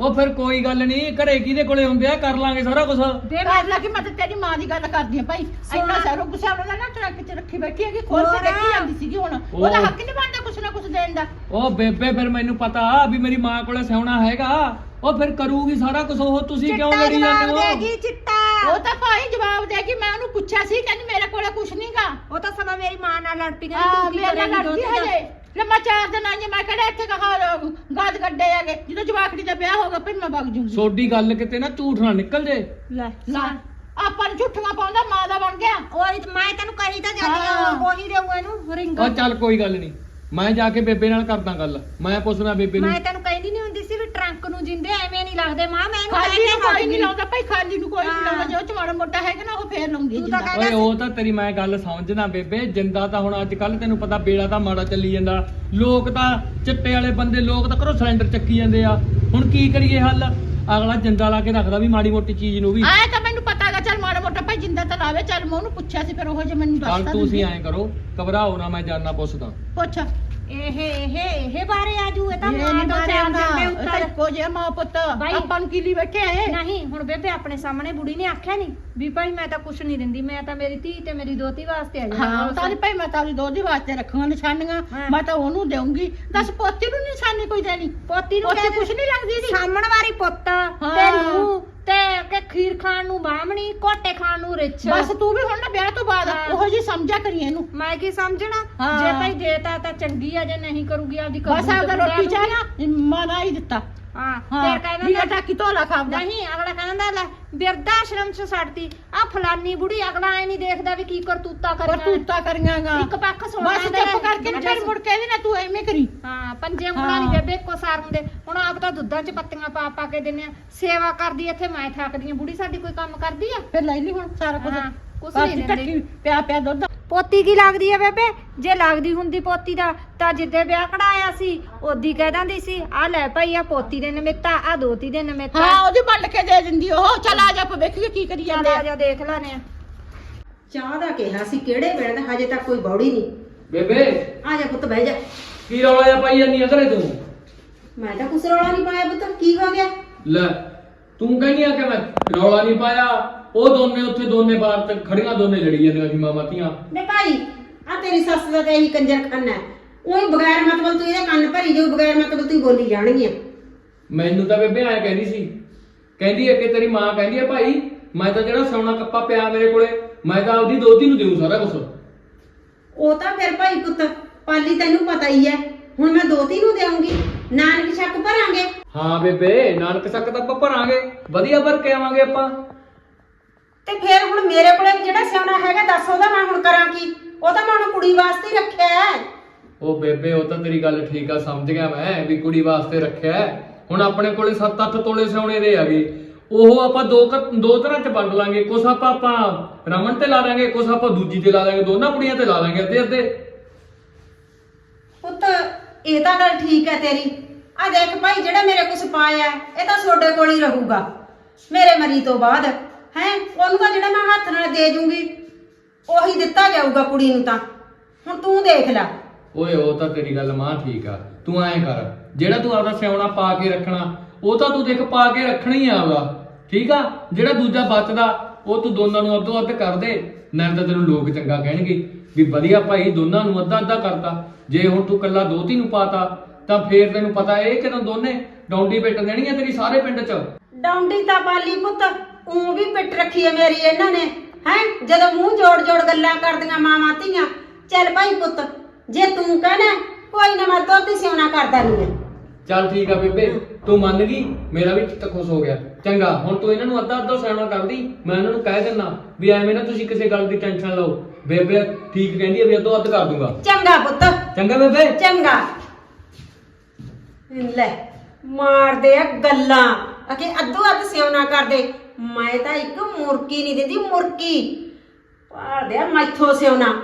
ਉਹ ਫਿਰ ਕੋਈ ਗੱਲ ਨਹੀਂ ਘਰੇ ਕਿਹਦੇ ਕੋਲੇ ਹੁੰਦੇ ਆ? ਕਰ ਲਾਂਗੇ ਸਾਰਾ ਕੁਝ ਦੇ ਕਰ ਲਾ ਕਿ ਮੈਂ ਤਾਂ ਤੇਰੀ ਮਾਂ ਦੀ ਗੱਲ ਕਰਦੀ ਆ ਭਾਈ। ਇੰਨਾ ਸਾਰੋ ਗੁੱਸਾ ਉਹਨਾਂ ਨਾ ਟਰੱਕ 'ਚ ਰੱਖੀ ਬੈਠੀ ਹੈਗੀ ਖੋਲ ਕੇ ਹੋਰ। ਦੇਖੀ ਜਾਂਦੀ ਸੀਗੀ ਹੁਣ। ਉਹਦਾ ਹੱਕ ਨਹੀਂ ਬਣਦਾ ਕੁਛ ਨਾ ਕੁਛ ਦੇਣ ਦਾ। ਉਹ ਬੇਬੇ ਫਿਰ ਮੈਨੂੰ ਪਤਾ ਵੀ ਮੇਰੀ ਮਾਂ ਕੋਲੇ ਸਿਆਉਣਾ ਹੈਗਾ। ਉਹ ਫਿਰ ਕਰੂਗੀ ਸਾਰਾ ਕੁਝ ਉਹ ਤੁਸੀਂ ਕਿਉਂ ਲੜੀ ਜਵਾਬ ਜਾਂਦੇ ਹੋ? ਦੇਗੀ ਚਿੱਟਾ। ਉਹ ਤਾਂ ਭਾਈ ਜਵਾਬ ਦੇ ਮੈਂ ਉਹਨੂੰ ਪੁੱਛਿਆ ਸੀ ਕਹਿੰਦੀ ਮੇਰੇ ਕੋਲੇ ਕੁਛ ਨਹੀਂਗਾ ਉਹ ਤਾਂ ਸਮਾਂ ਮੇਰੀ ਮਾਂ ਨਾਲ ਲੜ ਪਈ ਕਹਿੰਦੀ ਤੂੰ ਕੀ ਮੇਰੇ ਨਾਲ ਕਰੇਂਗੀ ਲੜਦੀ ਦੋਤੀ ਹੈ ਜੇ ਲੰਮਾ ਚਾਰ ਦਿਨ ਆਈ ਮੈਂ ਕਿਹੜਾ ਇੱਥੇ ਕਹਾ ਗਾਦ ਗੱਡੇ ਹੈਗੇ। ਜਦੋਂ ਜਵਾਕੜੀ ਦਾ ਵਿਆਹ ਹੋਗਾ ਫਿਰ ਮੈਂ ਵਗ ਜੂੰਗੀ ਸੋਡੀ ਗੱਲ ਕਿਤੇ ਨਾ ਝੂਠ ਨਾ ਨਿਕਲ ਜੇ। ਲੈ ਲਾ ਆਪਾਂ ਨੂੰ ਝੂਠੀਆਂ ਪਾਉਂਦਾ ਮਾਂ ਦਾ ਬਣ ਗਿਆ ਉਹੀ ਮੈਂ ਤੈਨੂੰ ਕਹੀ ਤਾਂ ਜਾਂਦੀ ਆ ਹਾਂ। ਉਹੀ ਦੇਊ ਇਹਨੂੰ ਰਿੰਗ ਉਹ ਚੱਲ ਕੋਈ ਗੱਲ ਨਹੀਂ ਮੈਂ ਜਾ ਕੇ ਬੇਬੇ ਨਾਲ ਕਰਦਾ ਗੱਲ। ਮੈਂ ਪੁੱਛਣਾ ਬੇਬੇ ਨੂੰ। ਮੈਂ ਤੈਨੂੰ ਕਹਿੰਦੀ ਨਹੀਂ ਹੁੰਦੀ ਸੀ ਵੀ ਟਰੰਕ ਨੂੰ ਜਿੰਦੇ ਐਵੇਂ ਨਹੀਂ ਲੱਗਦੇ। ਮਾਂ ਮੈਂ ਇਹਨੂੰ ਖਾਲੀ ਨੂੰ ਕੋਈ ਨਹੀਂ। ਲਾਉਂਦਾ ਭਾਈ ਖਾਲੀ ਨੂੰ ਕੋਈ ਨਹੀਂ। ਲਾਉਂਦਾ। ਜੋ ਚਮਾੜਾ ਮੋਟਾ ਹੈਗਾ ਨਾ ਉਹ ਫੇਰ ਲਾਉਂਦੀ ਤੂੰ ਤਾਂ ਜਿੰਦਾ। ਓਏ ਉਹ ਤਾਂ ਤੇਰੀ ਮੈਂ ਗੱਲ ਸਮਝਦਾ ਬੇਬੇ। ਜਿੰਦਾ ਤਾਂ ਹੁਣ ਅੱਜ ਕੱਲ ਤੈਨੂੰ ਪਤਾ ਬੇੜਾ ਤਾਂ ਮਾੜਾ ਚੱਲੀ ਜਾਂਦਾ। ਲੋਕ ਤਾਂ ਚਿੱਟੇ ਵਾਲੇ ਬੰਦੇ ਲੋਕ ਤਾਂ ਕਰੋ ਸਿਲੰਡਰ ਚੱਕੀ ਜਾਂਦੇ ਆ। ਹੁਣ ਕੀ ਕਰੀਏ ਹੱਲ? ਅਗਲਾ ਜਿੰਦਾ ਲਾ ਕੇ ਰੱਖਦਾ ਵੀ ਮਾੜੀ ਮੋਟੀ ਚੀਜ਼ ਨੂੰ ਵੀ। ਆਏ ਤਾਂ ਮੈਨੂੰ ਪਤਾ ਹੈਗਾ ਚੱਲ ਮਾੜਾ ਮੋਟਾ ਭਾਈ ਜਿੰਦਾ ਤਾਂ ਲਾਵੇ। ਚੱਲ ਮੈਂ ਉਹਨੂੰ ਪੁੱਛਿਆ ਸੀ ਫਿਰ ਉਹ ਜੇ ਮੈਨੂੰ ਚੱਲ ਦੱਸਦਾ ਤੁਸੀਂ ਐਂ ਕਰੋ। ਘਬਰਾਓ ਨਾ ਮੈਂ ਜਾਨਣਾ ਪੁੱਛਦਾ। ਪੁੱਛ। ਇਹ ਇਹ ਇਹ ਬਾਰੇ ਆਜੂ ਇਹ ਤਾਂ ਇਹ ਮਾਂ ਨਹੀਂ ਦਾ ਚੈਨ ਆਉਂਦਾ ਦੇ ਤਾਂ ਉੱਤਰ। ਇੱਕੋ ਜਿਹਾ ਮਾਂ ਪੁੱਤ। ਬਾਈ। ਆਪਾਂ ਨੂੰ ਕੀਲੀ ਬੈਠੇ ਆਏ ਨਹੀਂ ਹੁਣ ਬੇਬੇ ਆਪਣੇ ਸਾਹਮਣੇ ਬੁੜੀ ਨੇ ਆਖਿਆ ਨਹੀਂ ਵੀ ਭਾਈ ਮੈਂ ਤਾਂ ਕੁਛ ਨਹੀਂ ਦਿੰਦੀ ਮੈਂ ਤਾਂ ਮੇਰੀ ਧੀ ਤੇ ਮੇਰੀ ਦੋਤੀ ਵਾਸਤੇ ਆ ਹਾਂ। ਤਾਂ ਨਹੀਂ ਭਾਈ ਮੈਂ ਤਾਂ ਉਹਦੀ ਦੋਦੀ ਵਾਸਤੇ ਰੱਖਾਂਗਾ ਨਿਸ਼ਾਨੀਆਂ। ਹਾਂ। ਮੈਂ ਤਾਂ ਉਹਨੂੰ ਦੇਵਾਂਗੀ ਦੱਸ ਪੋਤੀ ਨੂੰ ਨਿਸ਼ਾਨੀ ਕੋਈ ਦੇਣੀ? ਪੋਤੀ ਨੂੰ ਪੋਤੀ ਕਹਿੰਦੇ ਕੁਛ ਨਹੀਂ ਲੱਗਦੀ ਦੀ ਸਾਹਮਣ ਵਾਲੀ ਪੁੱਤ ਤੇ ਹਾਂ। ਨੂੰ ਤੇ ਕਿ ਖੀਰ ਖਾਣ ਨੂੰ ਬਾਹਮਣੀ ਕੋਟੇ ਖਾਣ ਨੂੰ ਰਿੱਛ। ਬਸ ਤੂੰ ਵੀ ਹੁਣ ਨਾ ਵਿਆਹ ਤੋਂ ਬਾਅਦ ਹਾਂ। ਉਹੋ ਜੀ ਸਮਝਿਆ ਕਰੀ ਇਹਨੂੰ। ਮੈਂ ਕੀ ਸਮਝਣਾ? ਹਾਂ। ਜੇ ਭਾਈ ਦੇਤਾ ਤਾਂ ਚੰਗੀ ਆ ਜੇ ਨਹੀਂ ਕਰੂਗੀ ਆਪਦੀ ਬਸ ਕਰੂਗੀ ਆਪਦਾ ਤਾਂ ਰੋਟੀ ਬੁਰਾ ਚਾਹ ਨਾ ਮਨਾ ਹੀ ਦਿੱਤਾ। ਹਾਂ ਹਾਂ। ਫਿਰ ਕਹਿੰਦਾ ਵੀ ਨਾ- ਅਟਾ ਕੀ ਧੋਲਾ ਖਾਵਦਾ ਨਹੀਂ ਅਗਲਾ ਕਹਿੰਦਾ ਲੈ ਬਿਰਧ ਆਸ਼ਰਮ ਚ ਛੱਡਤੀ ਆ ਫਲਾਨੀ ਬੁੜੀ ਅਗਲਾ ਐ ਨਹੀਂ ਦੇਖਦਾ ਵੀ ਕੀ ਕਰਤੂਤਾ ਪਰ ਕਰਨਾ ਤੂਤਾ ਕਰੀਆਂਗਾ। ਇੱਕ ਪੱਖ ਸੁਣਨਾ ਬਸ ਇਹਦਾ ਚੁੱਪ ਕਰਕੇ ਨਾ ਫਿਰ ਮੁੜ ਕੇ ਇਹਦੇ ਨਾਲ ਤੂੰ ਐਵੇਂ ਕਰੀ। ਹਾਂ ਪੰਜੇ ਉਂਗਲਾਂ ਨਹੀਂ ਹਾਂ। ਬੇਬੇ ਇੱਕੋ ਸਾਰ ਹੁੰਦੇ। ਹੁਣ ਆਪ ਤਾਂ ਦੁੱਧਾਂ 'ਚ ਪੱਤੀਆਂ ਪਾ ਪਾ ਕੇ ਦਿੰਨੇ ਆ। ਸੇਵਾ ਕਰਦੀ ਇੱਥੇ ਮੈਂ ਥੱਕਦੀ ਆ। ਬੁੜੀ ਸਾਡੀ ਕੋਈ ਕੰਮ ਕਰਦੀ ਆ? ਫਿਰ ਲੈ ਲਈ ਹੁਣ ਸਾਰਾ ਕੁਝ ਕੁਛ ਨਹੀਂ ਦਿੰਦੇ। ਪਿਆ ਪਿਆ ਦੁੱਧ। ਪੋਤੀ ਕੀ ਲੱਗਦੀ ਆ ਬੇਬੇ? ਜੇ ਲੱਗਦੀ ਹੁੰਦੀ ਪੋਤੀ ਦਾ ਤਾਂ ਜਿੱਦੇ ਵਿਆਹ ਕਢਾਇਆ ਸੀ ਉਹਦੀ ਕਹਿ ਦਿੰਦੀ ਸੀ ਆ ਲੈ ਭਾਈ ਆ ਪੋਤੀ ਦੇ ਨਿਮਿੱਤਾ ਆ ਦੋਤੀ ਦੇ ਨਿਮਿੱਤਾ ਹਾਂ ਉਹਦੀ ਵੰਡ ਕੇ ਦੇ ਦਿੰਦੀ ਉਹ। ਚੱਲ ਆ ਜਾ ਆਪਾਂ ਵੇਖੀਏ ਕੀ ਕਰੀ ਜਾਂਦੇ ਆ। ਆ ਜਾ ਦੇਖ ਲੈਨੇ ਆ। ਚਾਹ ਦਾ ਕਿਹਾ ਸੀ ਕਿਹੜੇ ਵੇਲੇ ਦਾ ਹਜੇ ਤੱਕ ਕੋਈ ਬੌੜੀ ਨਹੀਂ। ਬੇਬੇ। ਆ ਜਾ ਪੁੱਤ ਬਹਿ ਜਾ। ਕੀ ਰੌਲਾ ਜਿਹਾ ਪਾਈ ਜਾਂਦੀ ਆ ਘਰੇ ਤੂੰ? ਮੈਂ ਤਾਂ ਕੁਛ ਰੌਲਾ ਨਹੀਂ ਪਾਇਆ ਪੁੱਤ ਕੀ ਹੋ ਗਿਆ? ਲੈ ਤੂੰ ਕਹਿੰਦੀ ਆ ਕਿ ਮੈਂ ਰੌਲਾ ਨਹੀਂ ਪਾਇਆ? ਉਹ ਦੋਨੇ ਉੱਥੇ ਦੋਨੇ ਬਾਹਰ ਤੇ ਖੜੀਆਂ ਦੋਨੇ ਲੜੀ ਜਾਂਦੀਆਂ ਸੀ ਮਾਮਾ ਧੀਆਂ। ਨੇ ਭਾਈ ਆ ਤੇਰੀ ਸੱਸ ਦਾ ਤਾਂ ਇਹੀ ਕੰਜਰ ਖਾਨਾ ਹੈ। ਉਹੀ ਬਗੈਰ ਮਤਲਬ ਤੂੰ ਇਹਦੇ ਕੰਨ ਭਰੀ ਜਾਊ ਬਗੈਰ ਮਤਲਬ ਤੂੰ ਬੋਲੀ ਜਾਣਗੀਆਂ। ਮੈਨੂੰ ਤਾਂ ਬੇਬੇ ਐ ਕਹਿੰਦੀ ਸੀ। ਕਹਿੰਦੀ ਕਿ ਤੇਰੀ ਮਾਂ ਕਹਿੰਦੀ ਹੈ ਭਾਈ ਮੈਂ ਤਾਂ ਜਿਹੜਾ ਸੋਨਾ ਕੱਪਾ ਪਿਆ ਮੇਰੇ ਕੋਲੇ ਮੈਂ ਤਾਂ ਆਪਦੀ ਦੋਤੀ ਨੂੰ ਦੇਉ ਸਾਰਾ ਕੁਝ ਉਹ ਤਾਂ ਫਿਰ ਭਾਈ ਪੁੱਤ ਪਾਲੀ ਤੈਨੂੰ ਪਤਾ ਹੀ ਹੈ। ਹੁਣ ਮੈਂ ਦੋਤੀ ਨੂੰ ਦੇਵਾਂਗੀ ਨਾਨਕ ਸ਼ੱਕ ਭਰਾਂਗੇ? ਹਾਂ ਬੇਬੇ ਨਾਨਕ ਸੱਕ ਤਾਂ ਆਪਾਂ ਭਰਾਂਗੇ। ਵਧੀਆ ਭਰ ਕੇ ਆਵਾਂਗੇ ਆਪਾਂ। ਤੇ ਫਿਰ ਹੁਣ ਮੇਰੇ ਕੋਲੇ ਜਿਹੜਾ ਸਿਆਣਾ ਹੈਗਾ ਦੱਸ ਉਹਦਾ ਮੈਂ ਹੁਣ ਕਰਾਂ ਕੀ? ਉਹ ਤਾਂ ਮੈਂ ਹੁਣ ਕੁੜੀ ਵਾਸਤੇ ਹੀ ਰੱਖਿਆ ਹੈ। ਉਹ ਬੇਬੇ ਉਹ ਤਾਂ ਤੇਰੀ ਗੱਲ ਠੀਕ ਆ ਸਮਝ ਗਿਆ ਮੈਂ ਵੀ ਕੁੜੀ ਵਾਸਤੇ ਰੱਖਿਆ ਹੈ। ਹੁਣ ਆਪਣੇ ਕੋਲੇ 7-8 ਤੋਲੇ ਸੋਨੇ ਦੇ ਆਗੇ ਉਹ ਆਪਾਂ ਦੋ ਕ- ਦੋ ਤਰ੍ਹਾਂ ਚ ਵੰਡ ਲਾਂਗੇ। ਕੁਛ ਆਪਾਂ ਆਪਾਂ ਰਮਨ ਤੇ ਲਾ ਦਾਂਗੇ ਕੁਛ ਆਪਾਂ ਦੂਜੀ ਤੇ ਲਾ ਦਾਂਗੇ ਦੋਨਾਂ ਕੁੜੀਆਂ ਤੇ ਲਾ ਦਾਂਗੇ ਅੱਧੇ ਅੱਧੇ। ਪੁੱਤ ਇਹ ਤਾਂ ਗੱਲ ਠੀਕ ਹੈ ਤੇਰੀ। ਆ ਦੇਖ ਭਾਈ ਜਿਹੜਾ ਮੇਰੇ ਕੁਛ ਪਾਇਆ ਹੈ, ਇਹ ਤਾਂ ਤੁਹਾਡੇ ਕੋਲ ਹੀ ਰਹੂਗਾ। ਮੇਰੇ ਮਰੀ ਤੋਂ ਬਾਅਦ। ਹੈ? ਉਹਨੂੰ ਤਾਂ ਜਿਹੜਾ ਮੈਂ ਹੱਥ ਨਾਲ ਦੇ ਜੂੰਗੀ, ਉਹੀ ਦਿੱਤਾ ਜਾਊਗਾ ਕੁੜੀ ਨੂੰ ਤਾਂ। ਹੁਣ ਤੂੰ ਦੇਖ ਲੈ। ਓਏ, ਉਹ ਤਾਂ ਤੇਰੀ ਗੱਲ ਮਾਂ ਠੀਕ ਆ। ਤੂੰ ਐਂ ਕਰ, ਜਿਹੜਾ ਤੂੰ ਆਪਦਾ ਸਿਆਉਣਾ ਪਾ ਕੇ ਰੱਖਣਾ, ਉਹ ਤਾਂ ਤੂੰ ਦੇਖ ਪਾ ਕੇ ਰੱਖਣਾ ਹੀ ਆਵਾ ਠੀਕ ਆ? ਜਿਹੜਾ ਦੂਜਾ ਬਚਦਾ, ਉਹ ਤੂੰ ਦੋਨਾਂ ਨੂੰ ਅੱਧੋ ਅੱਧ ਕਰ ਦੇ। ਨਾਲ ਤਾਂ ਤੈਨੂੰ ਲੋਕ ਚੰਗਾ ਕਹਿਣਗੇ ਵੀ ਵਧੀਆ ਭਾਈ, ਦੋਨਾਂ ਨੂੰ ਅੱਧਾ ਅੱਧਾ ਕਰਤਾ। ਜੇ ਹੁਣ ਤੂੰ ਕੱਲਾ ਦੋਤੀ ਨੂੰ ਪਾਤਾ, ਤਾਂ ਫੇਰ ਤੈਨੂੰ ਪਤਾ ਇਹ ਕਿਦੋਂ ਦੋਨੇ ਡੌਂਡੀ ਪਿੱਟ ਦੇਣੀ ਆ ਤੇਰੀ ਸਾਰੇ ਪਿੰਡ 'ਚ। ਡੌਂਡੀ ਤਾਂ ਪਾਲੀ ਪੁੱਤ ਉਹ ਵੀ ਪਿੱਟ ਰੱਖੀ ਹੈ ਮੇਰੀ ਇਹਨਾਂ ਨੇ ਹੈ? ਜਦੋਂ ਮੂੰਹ ਜੋੜ ਜੋੜ ਗੱਲਾਂ ਕਰਦੀਆਂ ਮਾਵਾਂ ਧੀਆਂ ਚੱਲ ਭਾਈ ਪੁੱਤ ਜੇ ਤੂੰ ਕਹਿਣਾ ਕੋਈ ਨਾ ਮੈਂ ਦੁੱਧ ਸਿਉਣਾ ਕਰਦਾ ਨਹੀਂ ਚੱਲ ਠੀਕ ਆ ਬੇਬੇ ਤੂੰ ਮੰਨ ਗਈ ਮੇਰਾ ਵੀ ਚਿੱਤ ਖੁਸ਼ ਹੋ ਗਿਆ। ਚੰਗਾ ਹੁਣ ਤੂੰ ਇਹਨਾਂ ਨੂੰ ਅੱਧਾ ਅੱਧਾ ਸਿਆਣਾ ਕਰਦੀ ਮੈਂ ਇਹਨਾਂ ਨੂੰ ਕਹਿ ਦਿੰਨਾ ਵੀ ਐਵੇਂ ਨਾ ਤੁਸੀਂ ਕਿਸੇ ਗੱਲ ਦੀ ਟੈਨਸ਼ਨ ਲਓ। ਬੇਬੇ ਠੀਕ ਕਹਿੰਦੀ ਹੈ ਵੀ ਅੱਧੋ ਅੱਧ ਕਰ ਦੂੰਗਾ। ਚੰਗਾ ਪੁੱਤ। ਚੰਗਾ ਬੇਬੇ। ਚੰਗਾ। ਲੈ ਮਾਰਦੇ ਆ ਗੱਲਾਂ। ਅਕੇ ਅੱਧੋ ਅੱਧ ਸਿਉਣਾ ਕਰਦੇ। ਮੈਂ ਤਾਂ ਇੱਕ ਮੁਰਕੀ ਨਹੀਂ ਦਿੰਦੀ, ਮੁਰਕੀ। ਭਾਲਦੇ ਆ ਮੈਥੋਂ ਸਿਉਣਾ